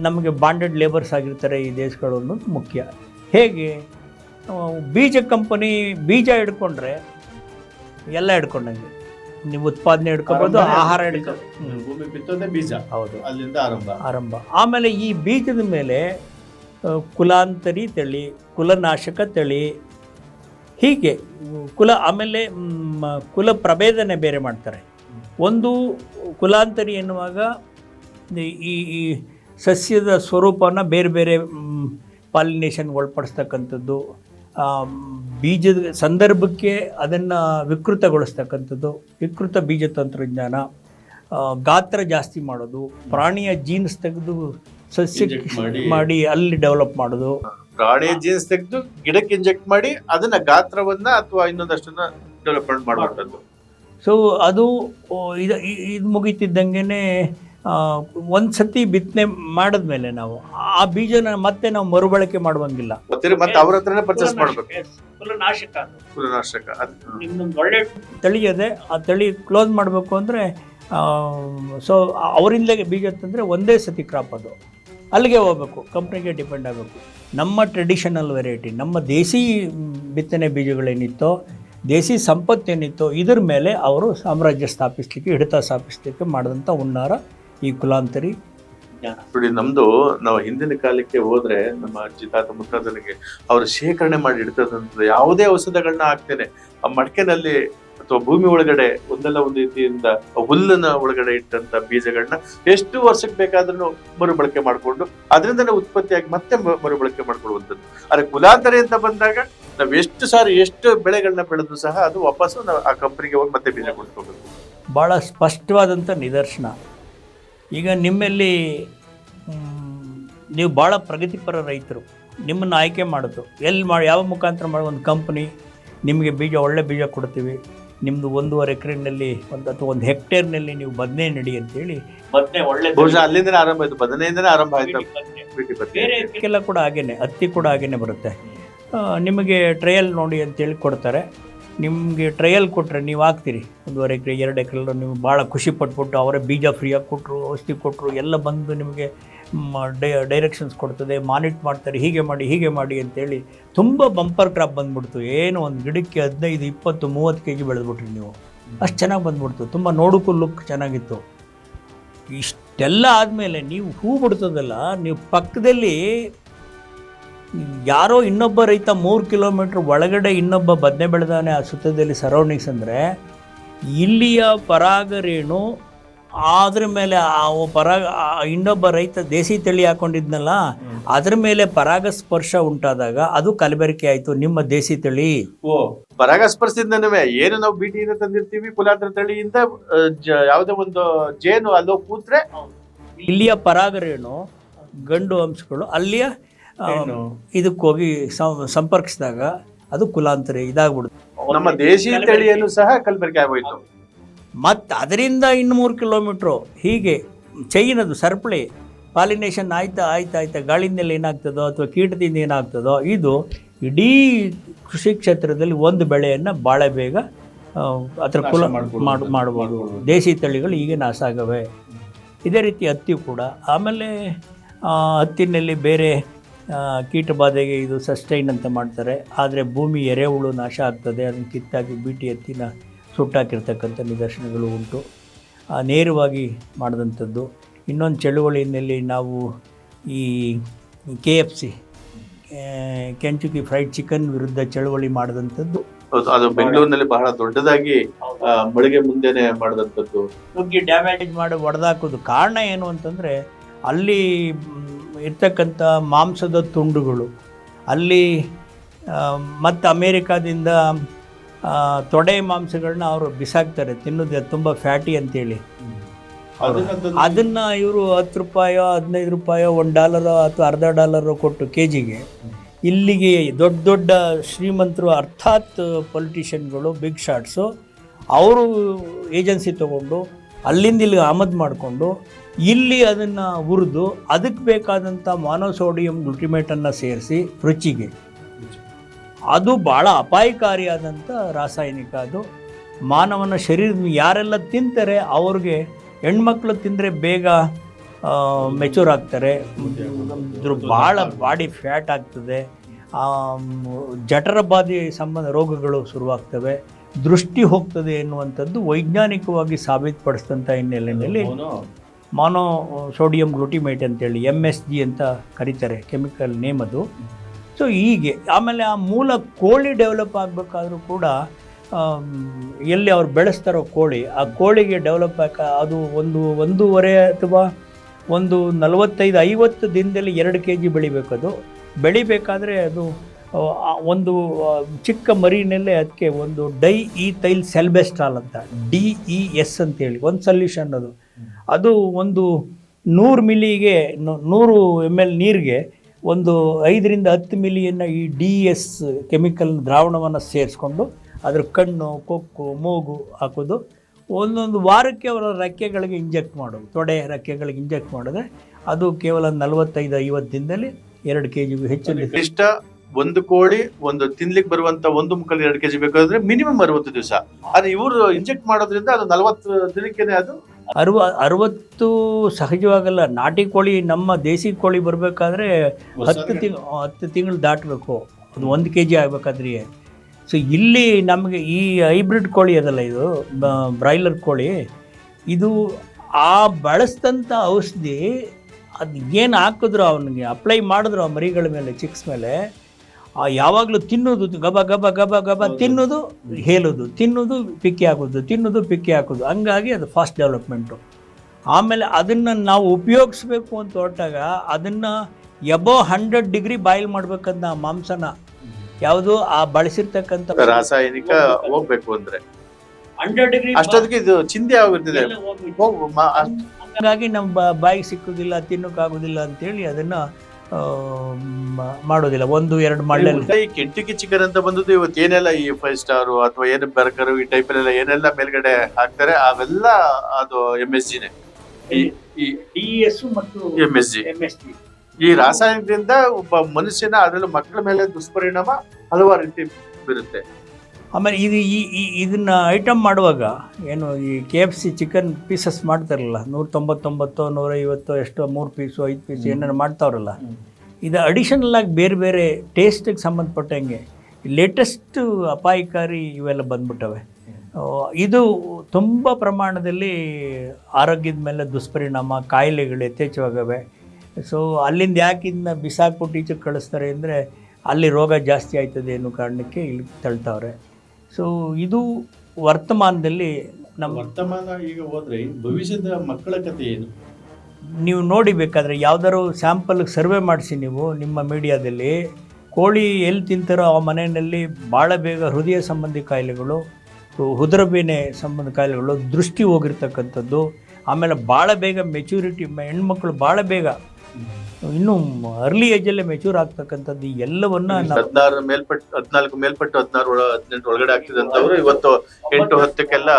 ನಮಗೆ ಬಾಂಡೆಡ್ ಲೇಬರ್ಸ್ ಆಗಿರ್ತಾರೆ ಈ ದೇಶಗಳು ಅನ್ನೋದು ಮುಖ್ಯ. ಹೇಗೆ? ಬೀಜ ಕಂಪನಿ ಬೀಜ ಹಿಡ್ಕೊಂಡ್ರೆ ಎಲ್ಲ ಹಿಡ್ಕೊಂಡಂಗೆ. ನೀವು ಉತ್ಪಾದನೆ ಹಿಡ್ಕೋಬಹುದು ಆಹಾರ ಹಿಡ್ಕೊ. ಭೂಮಿ ಬಿತ್ತೋದೇ ಬೀಜ. ಹೌದು. ಅಲ್ಲಿಂದ ಆರಂಭ. ಆರಂಭ. ಆಮೇಲೆ ಈ ಬೀಜದ ಮೇಲೆ ಕುಲಾಂತರಿ ತಳಿ ಕುಲನಾಶಕ ತಳಿ ಹೀಗೆ ಕುಲ ಆಮೇಲೆ ಕುಲ ಪ್ರಭೇದನೆ ಬೇರೆ ಮಾಡ್ತಾರೆ. ಒಂದು ಕುಲಾಂತರಿ ಎನ್ನುವಾಗ ಈ- ಈ ಸಸ್ಯದ ಸ್ವರೂಪನ ಬೇರೆ ಬೇರೆ ಪಾಲಿನೇಷನ್ಗೆ ಒಳಪಡಿಸ್ತಕ್ಕಂಥದ್ದು ಬೀಜದ ಸಂದರ್ಭಕ್ಕೆ ಅದನ್ನು ವಿಕೃತಗೊಳಿಸ್ತಕ್ಕಂಥದ್ದು ವಿಕೃತ ಬೀಜ ತಂತ್ರಜ್ಞಾನ. ಗಾತ್ರ ಜಾಸ್ತಿ ಮಾಡೋದು ಪ್ರಾಣಿಯ ಜೀನ್ಸ್ ತೆಗೆದು ಸಸ್ಯಕ್ಕೆ ಮಾಡಿ. ಅಲ್ಲಿ ಡೆವಲಪ್ ಮಾಡೋದು. ಪ್ರಾಣಿಯ ಜೀನ್ಸ್ ತೆಗೆದು ಗಿಡಕ್ಕೆ ಇಂಜೆಕ್ಟ್ ಮಾಡಿ ಅದನ್ನ ಗಾತ್ರವನ್ನ ಅಥವಾ ಇನ್ನೊಂದಷ್ಟನ್ನ ಡೆವಲಪ್ಮೆಂಟ್ ಮಾಡುವಂಥದ್ದು ಸೊ ಅದು ಇದು ಇದು ಮುಗಿತಿದ್ದಂಗೆ ಒಂದು ಸತಿ ಬಿತ್ತನೆ ಮಾಡಿದ್ಮೇಲೆ ನಾವು ಆ ಬೀಜನ ಮತ್ತೆ ನಾವು ಮರುಬಳಕೆ ಮಾಡುವಂಗಿಲ್ಲ. ಮತ್ತೆ ಮತ್ತೆ ಅವ್ರ ಹತ್ರನೇ ಪರ್ಚೇಸ್ ಮಾಡಬೇಕು. ಕುಲನಾಶಕ ಕುಲನಾಶಕ ಅದ್- ನಿಮ್ದೊಂದು ಒಳ್ಳೆ ತಳಿ ಇದೆ ಆ ತಳಿ ಕ್ಲೋಸ್ ಮಾಡಬೇಕು ಅಂದರೆ ಸೊ ಅವರಿಂದಲೇ ಬೀಜ ತಂದರೆ ಒಂದೇ ಸತಿ ಕ್ರಾಪ್ ಅದು. ಅಲ್ಲಿಗೆ ಹೋಗ್ಬೇಕು ಕಂಪ್ನಿಗೆ ಡಿಪೆಂಡ್ ಆಗಬೇಕು. ನಮ್ಮ ಟ್ರೆಡಿಷನಲ್ ವೆರೈಟಿ ನಮ್ಮ ದೇಸಿ ಬಿತ್ತನೆ ಬೀಜಗಳೇನಿತ್ತೋ ದೇಸಿ ಸಂಪತ್ತೇನಿತ್ತೋ ಇದ್ರ ಮೇಲೆ ಅವರು ಸಾಮ್ರಾಜ್ಯ ಸ್ಥಾಪಿಸ್ಲಿಕ್ಕೆ ಹಿಡಿತ ಸ್ಥಾಪಿಸ್ಲಿಕ್ಕೆ ಮಾಡಿದಂಥ ಹುನ್ನಾರ ಈ ಕುಲಾಂತರಿ? ನೋಡಿ ನಮ್ದು ನಾವು ಹಿಂದಿನ ಕಾಲಕ್ಕೆ ಹೋದ್ರೆ ನಮ್ಮ ಅಜ್ಜಿ ತಾತ ಮುತ್ತಾತನಿಗೆ ಅವರು ಶೇಖರಣೆ ಮಾಡಿ ಇಡ್ತದಂತ ಯಾವುದೇ ಔಷಧಗಳನ್ನ ಹಾಕ್ತೇನೆ. ಆ ಮಡಕೆನಲ್ಲಿ ಅಥವಾ ಭೂಮಿ ಒಳಗಡೆ ಒಂದಲ್ಲ ಒಂದು ರೀತಿಯಿಂದ ಹುಲ್ಲನ ಒಳಗಡೆ ಇಟ್ಟಂತ ಬೀಜಗಳನ್ನ ಎಷ್ಟು ವರ್ಷಕ್ಕೆ ಬೇಕಾದ್ರೂ ಮರುಬಳಕೆ ಮಾಡಿಕೊಂಡು ಅದರಿಂದನೇ ಉತ್ಪತ್ತಿಯಾಗಿ ಮತ್ತೆ ಮರುಬಳಕೆ ಮಾಡ್ಕೊಳ್ಳುವಂಥದ್ದು ಆದ್ರೆ ಕುಲಾಂತರಿ ಅಂತ ಬಂದಾಗ ನಾವು ಎಷ್ಟು ಸಾರಿ ಎಷ್ಟು ಬೆಳೆಗಳನ್ನ ಬೆಳೆದ್ರು ಸಹ ಅದು ವಾಪಸ್ಸು ನಾವು ಆ ಕಂಪನಿಗೆ ಹೋಗಿ ಮತ್ತೆ ಬೀಜ ಕೊಡ್ಕೋಬೇಕು ಬಹಳ ಸ್ಪಷ್ಟವಾದಂಥ ನಿದರ್ಶನ. ಈಗ ನಿಮ್ಮಲ್ಲಿ ನೀವು ಭಾಳ ಪ್ರಗತಿಪರ ರೈತರು ನಿಮ್ಮನ್ನು ಆಯ್ಕೆ ಮಾಡೋದು. ಎಲ್ಲಿ ಮಾಡಿ ಯಾವ ಮುಖಾಂತರ ಮಾಡೋ ಒಂದು ಕಂಪ್ನಿ ನಿಮಗೆ ಬೀಜ ಒಳ್ಳೆ ಬೀಜ ಕೊಡ್ತೀವಿ. ನಿಮ್ಮದು ಒಂದೂವರೆ ಎಕರೆನಲ್ಲಿ ಒಂದು ಅಥವಾ ಒಂದು ಹೆಕ್ಟೇರ್ನಲ್ಲಿ ನೀವು ಬದನೆ ನಡಿ ಅಂತೇಳಿ ಬದನೆ ಒಳ್ಳೆ ಬಹುಶಃ ಅಲ್ಲಿಂದ ಆರಂಭ ಆಯಿತು ಬದನೆಯಿಂದನೇ ಆರಂಭ ಆಯಿತು ಬೇರೆಲ್ಲ. ಬೇರೆ ಕೂಡ ಹಾಗೇನೆ ಹತ್ತಿ ಕೂಡ ಹಾಗೇನೆ ಬರುತ್ತೆ. ನಿಮಗೆ ಟ್ರಯಲ್ ನೋಡಿ ಅಂತೇಳಿ ಕೊಡ್ತಾರೆ. ನಿಮಗೆ ಟ್ರಯಲ್ ಕೊಟ್ಟರೆ ನೀವು ಹಾಕ್ತೀರಿ. ಒಂದೂವರೆ ಎಕರೆ, ಎರಡು ಎಕರೆ ನೀವು ಭಾಳ ಖುಷಿ ಪಟ್ಬಿಟ್ಟು ಅವರೇ ಬೀಜ ಫ್ರೀಯಾಗಿ ಕೊಟ್ಟರು ಔಷಧಿ ಕೊಟ್ಟರು ಎಲ್ಲ ಬಂದು ನಿಮಗೆ ಡೈರೆಕ್ಷನ್ಸ್ ಕೊಡ್ತದೆ ಮಾನಿಟ್ ಮಾಡ್ತಾರೆ, ಹೀಗೆ ಮಾಡಿ ಹೀಗೆ ಮಾಡಿ ಅಂತೇಳಿ ತುಂಬ ಬಂಪರ್ ಕ್ರಾಪ್ ಬಂದ್ಬಿಡ್ತು. ಏನು ಒಂದು ಗಿಡಕ್ಕೆ ಹದಿನೈದು, ಇಪ್ಪತ್ತು, ಮೂವತ್ತು ಕೆ ಜಿ ಬೆಳೆದ್ಬಿಟ್ರಿ ನೀವು. ಅಷ್ಟು ಚೆನ್ನಾಗಿ ಬಂದ್ಬಿಡ್ತು. ತುಂಬ ನೋಡೋಕ್ಕೂ ಲುಕ್ ಚೆನ್ನಾಗಿತ್ತು. ಇಷ್ಟೆಲ್ಲ ಆದಮೇಲೆ ನೀವು ಹೂ ಬಿಡ್ತದಲ್ಲ, ನೀವು ಪಕ್ಕದಲ್ಲಿ ಯಾರೋ ಇನ್ನೊಬ್ಬ ರೈತ ಮೂರು ಕಿಲೋಮೀಟ್ರ್ ಒಳಗಡೆ ಇನ್ನೊಬ್ಬ ಬದನೆ ಬೆಳೆದಾನೆ ಆ ಸುತ್ತದಲ್ಲಿ ಸರೌಂಡಿಂಗ್ಸ್ ಅಂದರೆ ಇಲ್ಲಿಯ ಪರಾಗರೇಣು ಅದ್ರ ಮೇಲೆ ಆ ಪರಾಗ ಇನ್ನೊಬ್ಬ ರೈತ ದೇಸಿ ತಳಿ ಹಾಕೊಂಡಿದ್ನಲ್ಲ ಅದ್ರ ಮೇಲೆ ಪರಾಗಸ್ಪರ್ಶ ಉಂಟಾದಾಗ ಅದು ಕಲಬೆರಕೆ ಆಯ್ತು ನಿಮ್ಮ ದೇಸಿ ತಳಿ. ಓ ಪರಾಗಸ್ಪರ್ಶದಿಂದನೂ ಏನು ನಾವು ಬಿಟಿಯಿಂದ ತಂದಿರ್ತೀವಿ ಕುಲಾಂತರ ತಳಿಯಿಂದ ಯಾವುದೇ ಒಂದು ಜೇನು ಅಲ್ಲೋ ಕೂತ್ರೆ ಇಲ್ಲಿಯ ಪರಾಗರೇಣು ಗಂಡು ಅಂಶಗಳು ಅಲ್ಲಿಯ ಇದಕ್ಕೆ ಹೋಗಿ ಸಂಪರ್ಕಿಸಿದಾಗ ಅದು ಕುಲಾಂತರಿ ಇದಾಗ್ಬಿಡುತ್ತೆ. ನಮ್ಮ ದೇಶಿ ತಳಿಯನ್ನು ಸಹ ಕಲಬೆರಕೆ ಆಗೋಯ್ತು. ಮತ್ತು ಅದರಿಂದ ಇನ್ನು ಮೂರು ಕಿಲೋಮೀಟ್ರು ಹೀಗೆ ಚೈನದು ಸರಪಳಿ ಪಾಲಿನೇಷನ್ ಆಯ್ತಾ ಆಯ್ತಾ ಆಯ್ತಾ ಗಾಳಿಂದಲ್ಲಿ ಏನಾಗ್ತದೋ ಅಥವಾ ಕೀಟದಿಂದ ಏನಾಗ್ತದೋ ಇದು ಇಡೀ ಕೃಷಿ ಕ್ಷೇತ್ರದಲ್ಲಿ ಒಂದು ಬೆಳೆಯನ್ನು ಭಾಳ ಬೇಗ ಅದರ ಕುಲ ಮಾಡಬಹುದು ಮಾಡು ಮಾಡ್ಬೋದು. ದೇಸಿ ತಳಿಗಳು ಈಗ ನಾಶ ಆಗವೆ. ಇದೇ ರೀತಿ ಹತ್ತಿ ಕೂಡ. ಆಮೇಲೆ ಹತ್ತಿನಲ್ಲಿ ಬೇರೆ ಕೀಟಬಾಧೆಗೆ ಇದು ಸಸ್ಟೈನ್ ಅಂತ ಮಾಡ್ತಾರೆ. ಆದರೆ ಭೂಮಿ ಎರೆಹುಳು ನಾಶ ಆಗ್ತದೆ. ಅದನ್ನು ಕಿತ್ತಾಕಿ ಬೀಟಿ ಎತ್ತಿನ ಸುಟ್ಟಾಕಿರ್ತಕ್ಕಂಥ ನಿದರ್ಶನಗಳು ಉಂಟು. ನೇರವಾಗಿ ಮಾಡಿದಂಥದ್ದು. ಇನ್ನೊಂದು ಚಳುವಳಿಯಲ್ಲಿ ನಾವು ಈ K F C Kentucky fried chicken ವಿರುದ್ಧ ಚಳುವಳಿ ಮಾಡಿದಂಥದ್ದು. ಅದು ಬೆಂಗಳೂರಿನಲ್ಲಿ ಬಹಳ ದೊಡ್ಡದಾಗಿ ಮಳಿಗೆ ಮುಂದೆನೆ ಮಾಡಿದಂಥದ್ದು. ನುಗ್ಗಿ ಡ್ಯಾಮೇಜ್ ಮಾಡಿ ಒಡೆದಾಕೋದು ಕಾರಣ ಏನು ಅಂತಂದರೆ ಅಲ್ಲಿ ಇರ್ತಕ್ಕಂಥ ಮಾಂಸದ ತುಂಡುಗಳು. ಅಲ್ಲಿ ಮತ್ತು ಅಮೇರಿಕಾದಿಂದ ತೊಡೆ ಮಾಂಸಗಳನ್ನ ಅವರು ಬಿಸಾಕ್ತಾರೆ ತಿನ್ನೋದು ತುಂಬ ಫ್ಯಾಟಿ ಅಂತೇಳಿ. ಅದನ್ನು ಇವರು ಹತ್ತು ರೂಪಾಯೋ ಹದಿನೈದು ರೂಪಾಯೋ ಒಂದು ಡಾಲರೋ ಅಥವಾ ಅರ್ಧ ಡಾಲರೋ ಕೊಟ್ಟು ಕೆ ಜಿಗೆ ಇಲ್ಲಿಗೆ ದೊಡ್ಡ ದೊಡ್ಡ ಶ್ರೀಮಂತರು ಅರ್ಥಾತ್ ಪೊಲಿಟಿಷಿಯನ್ಗಳು ಬಿಗ್ ಶಾಟ್ಸು ಅವರು ಏಜೆನ್ಸಿ ತೊಗೊಂಡು ಅಲ್ಲಿಂದ ಇಲ್ಲಿಗೆ ಆಮದು ಮಾಡಿಕೊಂಡು ಇಲ್ಲಿ ಅದನ್ನು ಹುರಿದು ಅದಕ್ಕೆ ಬೇಕಾದಂಥ ಮಾನೋಸೋಡಿಯಂ ಗ್ಲುಟಿಮೇಟನ್ನು ಸೇರಿಸಿ ರುಚಿಗೆ. ಅದು ಭಾಳ ಅಪಾಯಕಾರಿಯಾದಂಥ ರಾಸಾಯನಿಕ ಅದು. ಮಾನವನ ಶರೀರ ಯಾರೆಲ್ಲ ತಿಂತಾರೆ ಅವ್ರಿಗೆ ಹೆಣ್ಮಕ್ಳು ತಿಂದರೆ ಬೇಗ ಮೆಚೂರ್ ಆಗ್ತಾರೆ. ಭಾಳ ಬಾಡಿ ಫ್ಯಾಟ್ ಆಗ್ತದೆ. ಜಠರ ಬಾಧೆ ಸಂಬಂಧ ರೋಗಗಳು ಶುರುವಾಗ್ತವೆ. ದೃಷ್ಟಿ ಹೋಗ್ತದೆ ಎನ್ನುವಂಥದ್ದು ವೈಜ್ಞಾನಿಕವಾಗಿ ಸಾಬೀತುಪಡಿಸಿದಂಥ ಹಿನ್ನೆಲೆಯಲ್ಲಿ ಮಾನೋ ಸೋಡಿಯಂ ಗ್ಲುಟಿಮೇಟ್ ಅಂತೇಳಿ ಎಂ ಎಸ್ ಜಿ ಅಂತ ಕರೀತಾರೆ ಕೆಮಿಕಲ್ ನೇಮ್ ಅದು ಸೊ ಹೀಗೆ, ಆಮೇಲೆ ಆ ಮೂಲ ಕೋಳಿ ಡೆವಲಪ್ ಆಗಬೇಕಾದ್ರೂ ಕೂಡ ಎಲ್ಲಿ ಅವ್ರು ಬೆಳೆಸ್ತಾರೋ ಕೋಳಿ, ಆ ಕೋಳಿಗೆ ಡೆವಲಪ್ ಆಗ ಅದು ಒಂದು, ಒಂದೂವರೆ ಅಥವಾ ಒಂದು ನಲವತ್ತೈದು, ಐವತ್ತು ದಿನದಲ್ಲಿ ಎರಡು ಕೆ ಜಿ ಬೆಳಿಬೇಕದು ಬೆಳಿಬೇಕಾದ್ರೆ ಅದು ಒಂದು ಚಿಕ್ಕ ಮರಿನಲ್ಲೇ ಅದಕ್ಕೆ ಒಂದು ಡೈ ಇ ತೈಲ್ ಸೆಲ್ಬೆಸ್ಟಾಲ್ ಅಂತ, ಡಿ ಇ ಎಸ್ ಅಂತೇಳಿ, ಒಂದು ಸೊಲ್ಯೂಷನ್ ಅದು. ಅದು ಒಂದು ನೂರು ಮಿಲಿಗೆ ನೂರು ಎಂ ಎಲ್ ನೀರಿಗೆ ಒಂದು ಐದರಿಂದ ಹತ್ತು ಮಿಲಿಯನ್ನು ಈ ಡಿ ಎಸ್ ಕೆಮಿಕಲ್ ದ್ರಾವಣವನ್ನು ಸೇರಿಸ್ಕೊಂಡು ಅದ್ರ ಕಣ್ಣು ಕೊಕ್ಕು ಮೂಗು ಹಾಕೋದು. ಒಂದೊಂದು ವಾರಕ್ಕೆ ಅವರ ರೆಕ್ಕೆಗಳಿಗೆ ಇಂಜೆಕ್ಟ್ ಮಾಡೋದು. ತೊಡೆ ರೆಕ್ಕೆಗಳಿಗೆ ಇಂಜೆಕ್ಟ್ ಮಾಡಿದ್ರೆ ಅದು ಕೇವಲ ನಲವತ್ತೈದು ಐವತ್ತು ದಿನದಲ್ಲಿ ಎರಡು ಕೆ ಜಿಗೂ ಹೆಚ್ಚು ಇಷ್ಟ ಒಂದು ಕೋಳಿ ಒಂದು ತಿನ್ಲಿಕ್ಕೆ ಬರುವಂತ ಒಂದು ಮುಕ್ಕಲ್ ಎರಡು ಕೆಜಿ ಬೇಕಾದ್ರೆ ಮಿನಿಮಮ್ ಅರವತ್ತು ದಿವಸ. ಆದ್ರೆ ಇವರು ಇಂಜೆಕ್ಟ್ ಮಾಡೋದ್ರಿಂದ ಅದು ನಲವತ್ತು ದಿನಕ್ಕೇನೆ ಅದು ಅರವ ಅರವತ್ತು ಸಹಜವಾಗಲ್ಲ. ನಾಟಿ ಕೋಳಿ ನಮ್ಮ ದೇಸಿ ಕೋಳಿ ಬರಬೇಕಾದ್ರೆ ಹತ್ತು ತಿಂಗ್ ಹತ್ತು ತಿಂಗಳು ದಾಟಬೇಕು. ಅದು ಒಂದು ಕೆ ಜಿ ಆಗಬೇಕಾದ್ರೆ. ಸೊ ಇಲ್ಲಿ ನಮಗೆ ಈ ಹೈಬ್ರಿಡ್ ಕೋಳಿ ಅದಲ್ಲ ಇದು ಬ್ರಾಯ್ಲರ್ ಕೋಳಿ. ಇದು ಆ ಬಳಸಿದಂಥ ಔಷಧಿ ಅದು ಏನು ಹಾಕಿದ್ರು ಅವನಿಗೆ ಅಪ್ಲೈ ಮಾಡಿದ್ರು ಆ ಮರಿಗಳ ಮೇಲೆ ಚಿಕ್ಸ್ ಮೇಲೆ. ಆ ಯಾವಾಗಲೂ ತಿನ್ನೋದು ಗಬ ಗಬ ಗಬ ಗಬ ತಿನ್ನೋದು ಹೇಳೋದು ತಿನ್ನೋದು ಪಿಕ್ಕಿ ಹಾಕೋದು ತಿನ್ನೋದು ಪಿಕ್ಕಿ ಹಾಕೋದು. ಹಂಗಾಗಿ ಅದು ಫಾಸ್ಟ್ ಡೆವಲಪ್ಮೆಂಟು ಆಮೇಲೆ ಅದನ್ನು ನಾವು ಉಪಯೋಗಿಸ್ಬೇಕು ಅಂತ ಹೊರಟಾಗ ಅದನ್ನು ಎಬೋ ಹಂಡ್ರೆಡ್ ಡಿಗ್ರಿ ಬಾಯ್ಲ್ ಮಾಡ್ಬೇಕಂತ ಆ ಮಾಂಸನ ಯಾವುದು ಆ ಬಳಸಿರ್ತಕ್ಕಂಥ ರಾಸಾಯನಿಕ ಹೋಗ್ಬೇಕು ಅಂದ್ರೆ. ಹಂಡ್ರೆಡ್ ಡಿಗ್ರಿ ಅಷ್ಟೊತ್ತಿಗೆ ಇದು ಆಗಿರ್ತದೆ ಹಾಗಾಗಿ ನಮ್ಮ ಬ- ಬಾಯಿಗೆ ಸಿಕ್ಕುದಿಲ್ಲ ತಿನ್ನೋಕ್ಕಾಗೋದಿಲ್ಲ ಅಂತೇಳಿ ಅದನ್ನು ಮಾಡೋದಿಲ್ಲ. ಒಂದು ಎರಡು ಮಳ್ಳಲ್ಲಿ. ಈ ಕೆಂಟುಕಿ ಚಿಕನ್ ಅಂತ ಬಂದದ್ದು ಇವತ್ತು ಏನೆಲ್ಲ ಈ ಫೈವ್ ಸ್ಟಾರ್ ಅಥವಾ ಏನು ಬರ್ಗರ್ ಈ ಟೈಪ್ ಎಲ್ಲ ಏನೆಲ್ಲ ಮೇಲ್ಗಡೆ ಹಾಕ್ತಾರೆ ಅವೆಲ್ಲ ಅದು ಎಂ ಎಸ್ ಜಿನೇ ಎಂ ಎಸ್ ಜಿ ಈ ರಾಸಾಯನಿಕದಿಂದ ಒಬ್ಬ ಮನುಷ್ಯನ ಅದರಲ್ಲೂ ಮಕ್ಕಳ ಮೇಲೆ ದುಷ್ಪರಿಣಾಮ ಹಲವಾರು ರೀತಿ ಬೀರುತ್ತೆ. ಆಮೇಲೆ ಇದು ಈ ಈ- ಇದನ್ನು ಐಟಮ್ ಮಾಡುವಾಗ ಏನು ಈ K F C chicken pieces ಮಾಡ್ತಾರಲ್ಲ ನೂರ ತೊಂಬತ್ತೊಂಬತ್ತೋ ನೂರೈವತ್ತೋ ಎಷ್ಟೋ ಮೂರು ಪೀಸು ಐದು ಪೀಸು ಏನಾರು ಮಾಡ್ತಾವ್ರಲ್ಲ ಇದು ಅಡಿಷನಲ್ ಆಗಿ ಬೇರೆ ಬೇರೆ ಟೇಸ್ಟಿಗೆ ಸಂಬಂಧಪಟ್ಟಂಗೆ ಲೇಟೆಸ್ಟ್ ಅಪಾಯಕಾರಿ ಇವೆಲ್ಲ ಬಂದ್ಬಿಟ್ಟವೆ. ಇದು ತುಂಬ ಪ್ರಮಾಣದಲ್ಲಿ ಆರೋಗ್ಯದ ಮೇಲೆ ದುಷ್ಪರಿಣಾಮ ಕಾಯಿಲೆಗಳು ಯಥೇಚ್ಛವಾಗವೆ. ಸೊ ಅಲ್ಲಿಂದ ಯಾಕೆ ಇದನ್ನ ಬಿಸಾಕ್ಬಿಟ್ಟು ಈಚೆಗೆ ಕಳಿಸ್ತಾರೆ ಅಂದರೆ ಅಲ್ಲಿ ರೋಗ ಜಾಸ್ತಿ ಆಯ್ತದೆ ಅನ್ನೋ ಕಾರಣಕ್ಕೆ ಇಲ್ಲಿ ತಳ್ತಾವ್ರೆ. ಸೊ ಇದು ವರ್ತಮಾನದಲ್ಲಿ ನಮ್ಮ ವರ್ತಮಾನ ಈಗ ಹೋದ್ರೆ ಭವಿಷ್ಯದ ಮಕ್ಕಳ ಕಥೆ ಏನು? ನೀವು ನೋಡಿ ಬೇಕಾದರೆ ಯಾವ್ದಾದ್ರು ಸ್ಯಾಂಪಲ್ ಸರ್ವೆ ಮಾಡಿಸಿ ನೀವು ನಿಮ್ಮ ಮೀಡಿಯಾದಲ್ಲಿ ಕೋಳಿ ಎಲ್ಲಿ ತಿಂತಾರೋ ಆ ಮನೆಯಲ್ಲಿ ಭಾಳ ಬೇಗ ಹೃದಯ ಸಂಬಂಧಿ ಕಾಯಿಲೆಗಳು ಉದರಬೇನೆ ಸಂಬಂಧ ಕಾಯಿಲೆಗಳು ದೃಷ್ಟಿ ಹೋಗಿರ್ತಕ್ಕಂಥದ್ದು. ಆಮೇಲೆ ಭಾಳ ಬೇಗ ಮೆಚುರಿಟಿ ಹೆಣ್ಮಕ್ಳು ಭಾಳ ಬೇಗ ಇನ್ನೂ ಅರ್ಲಿ ಏಜಲ್ಲೇ ಮೆಚೂರ್ ಆಗ್ತಕ್ಕಂಥದ್ದು ಎಲ್ಲವನ್ನ ಹದಿನಾರು ಮೇಲ್ಪಟ್ಟು ಹದಿನಾಲ್ಕು ಮೇಲ್ಪಟ್ಟು ಹದಿನಾರು ಹದಿನೆಂಟು ಒಳಗಡೆ ಆಗ್ತಿದಂತವ್ರು ಇವತ್ತು ಎಂಟು ಹತ್ತಕ್ಕೆಲ್ಲ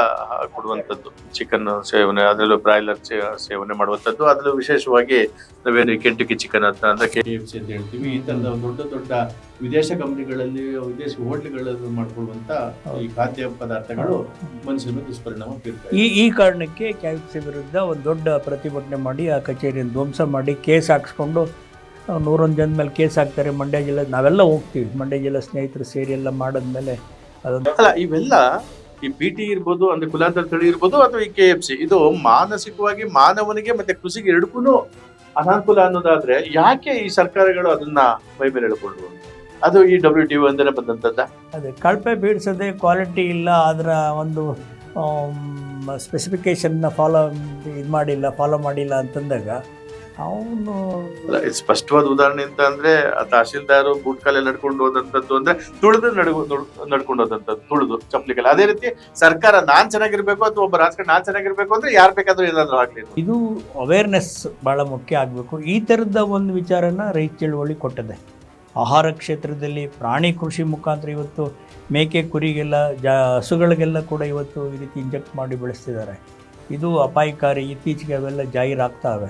ಕೊಡುವಂತದ್ದು ಚಿಕನ್ ಸೇವನೆ ಅದರಲ್ಲೂ ಬ್ರಾಯ್ಲರ್ ಸೇವನೆ ಮಾಡುವಂತದ್ದು ಅದರಲ್ಲೂ ವಿಶೇಷವಾಗಿ ನಾವೇನು ಕೆಂಟುಕಿ ಚಿಕನ್ ಅಂತ ಅಂದ್ರೆ ಕೆ- ಎಫ್ ಸಿ ಅಂತ ಹೇಳ್ತೀವಿ. ಈ ತರದ ದೊಡ್ಡ ದೊಡ್ಡ ವಿದೇಶ ಕಂಪ್ನಿಗಳಲ್ಲಿ ವಿದೇಶಿ ಹೋಟೆಲ್ಗಳಲ್ಲಿ ಮಾಡ್ಕೊಳ್ಳುವಂತ ಈ ಖಾದ್ಯ ಪದಾರ್ಥಗಳು ಮನುಷ್ಯನ ದುಷ್ಪರಿಣಾಮ ಬೀರ್ತವೆ ಈ ಈ ಕಾರಣಕ್ಕೆ ಕ್ಯಾಬಿಸಿ ವಿರುದ್ಧ ಒಂದು ದೊಡ್ಡ ಪ್ರತಿಭಟನೆ ಮಾಡಿ ಆ ಕಚೇರಿಯನ್ನು ಧ್ವಂಸ ಮಾಡಿ ಕೇಸ್ ಹಾಕ್ಸ್ಕೊಂಡು ನೂರೊಂದು ಜನ ಮೇಲೆ ಕೇಸ್ ಹಾಕ್ತಾರೆ ಮಂಡ್ಯ ಜಿಲ್ಲೆ ನಾವೆಲ್ಲ ಹೋಗ್ತೀವಿ. ಮಂಡ್ಯ ಜಿಲ್ಲೆ ಸ್ನೇಹಿತರು ಸೇರಿ ಎಲ್ಲ ಮಾಡಿದ್ಮೇಲೆ ಅದೊಂದು ಅಲ್ಲ ಇವೆಲ್ಲ ಈ ಪಿ ಟಿ ಇರ್ಬೋದು ಅಂದ್ರೆ ಕುಲಾಂತರ ತಳಿ ಇರ್ಬೋದು ಅಥವಾ ಈ ಕೆ ಎಫ್ ಸಿ ಇದು ಮಾನಸಿಕವಾಗಿ ಮಾನವನಿಗೆ ಮತ್ತೆ ಕೃಷಿಗೆ ಎರಡಕ್ಕೂ ಅನಾನುಕೂಲ ಅನ್ನೋದಾದ್ರೆ ಯಾಕೆ ಈ ಸರ್ಕಾರಗಳು ಅದನ್ನ ಮೈ ಮೇಲೆ ಅದು ಈ ಡಬ್ಲ್ಯೂ ಟಿ ಒಂದನೇ ಬಂದಂಥದ್ದು ಅದೇ ಕಳಪೆ ಬೀಡ್ಸದೆ ಕ್ವಾಲಿಟಿ ಇಲ್ಲ ಅದರ ಒಂದು ಸ್ಪೆಸಿಫಿಕೇಶನ್ನ ಫಾಲೋ ಇದು ಮಾಡಿಲ್ಲ ಫಾಲೋ ಮಾಡಿಲ್ಲ ಅಂತಂದಾಗ ಅವನು ಸ್ಪಷ್ಟವಾದ ಉದಾಹರಣೆ ಅಂತ ಅಂದ್ರೆ ತಹಶೀಲ್ದಾರು ಬೂಟ್ ಕಾಲೆ ನಡ್ಕೊಂಡು ಹೋದಂತದ್ದು ಅಂದ್ರೆ ತುಳಿದು ನಡ್ಕೊ ನಡ್ಕೊಂಡು ಹೋದಂತದ್ದು ತುಳಿದು ಚಪ್ಲಿಕಲ್ಲ ಅದೇ ರೀತಿ ಸರ್ಕಾರ ನಾನ್ ಚೆನ್ನಾಗಿರ್ಬೇಕು ಅಥವಾ ಒಬ್ಬ ರಾಜಕಾರಣ ನಾನ್ ಚೆನ್ನಾಗಿರ್ಬೇಕು ಅಂದ್ರೆ ಯಾರು ಬೇಕಾದ್ರೂ ಏನಾದ್ರೂ ಆಗ್ಲಿ ಇದು. ಅವೇರ್ನೆಸ್ ಬಹಳ ಮುಖ್ಯ ಆಗಬೇಕು. ಈ ತರದ ಒಂದು ವಿಚಾರನ ರೈತ ಚಳುವಳಿ ಕೊಟ್ಟಿದೆ. ಆಹಾರ ಕ್ಷೇತ್ರದಲ್ಲಿ ಪ್ರಾಣಿ ಕೃಷಿ ಮುಖಾಂತರ ಇವತ್ತು ಮೇಕೆ ಕುರಿಗೆಲ್ಲ, ಜಾ, ಹಸುಗಳಿಗೆಲ್ಲ ಕೂಡ ಇವತ್ತು ಈ ರೀತಿ ಇಂಜೆಕ್ಟ್ ಮಾಡಿ ಬೆಳೆಸ್ತಿದ್ದಾರೆ. ಇದು ಅಪಾಯಕಾರಿ. ಇತ್ತೀಚೆಗೆ ಅವೆಲ್ಲ ಜಾಹೀರಾಗ್ತಾವೆ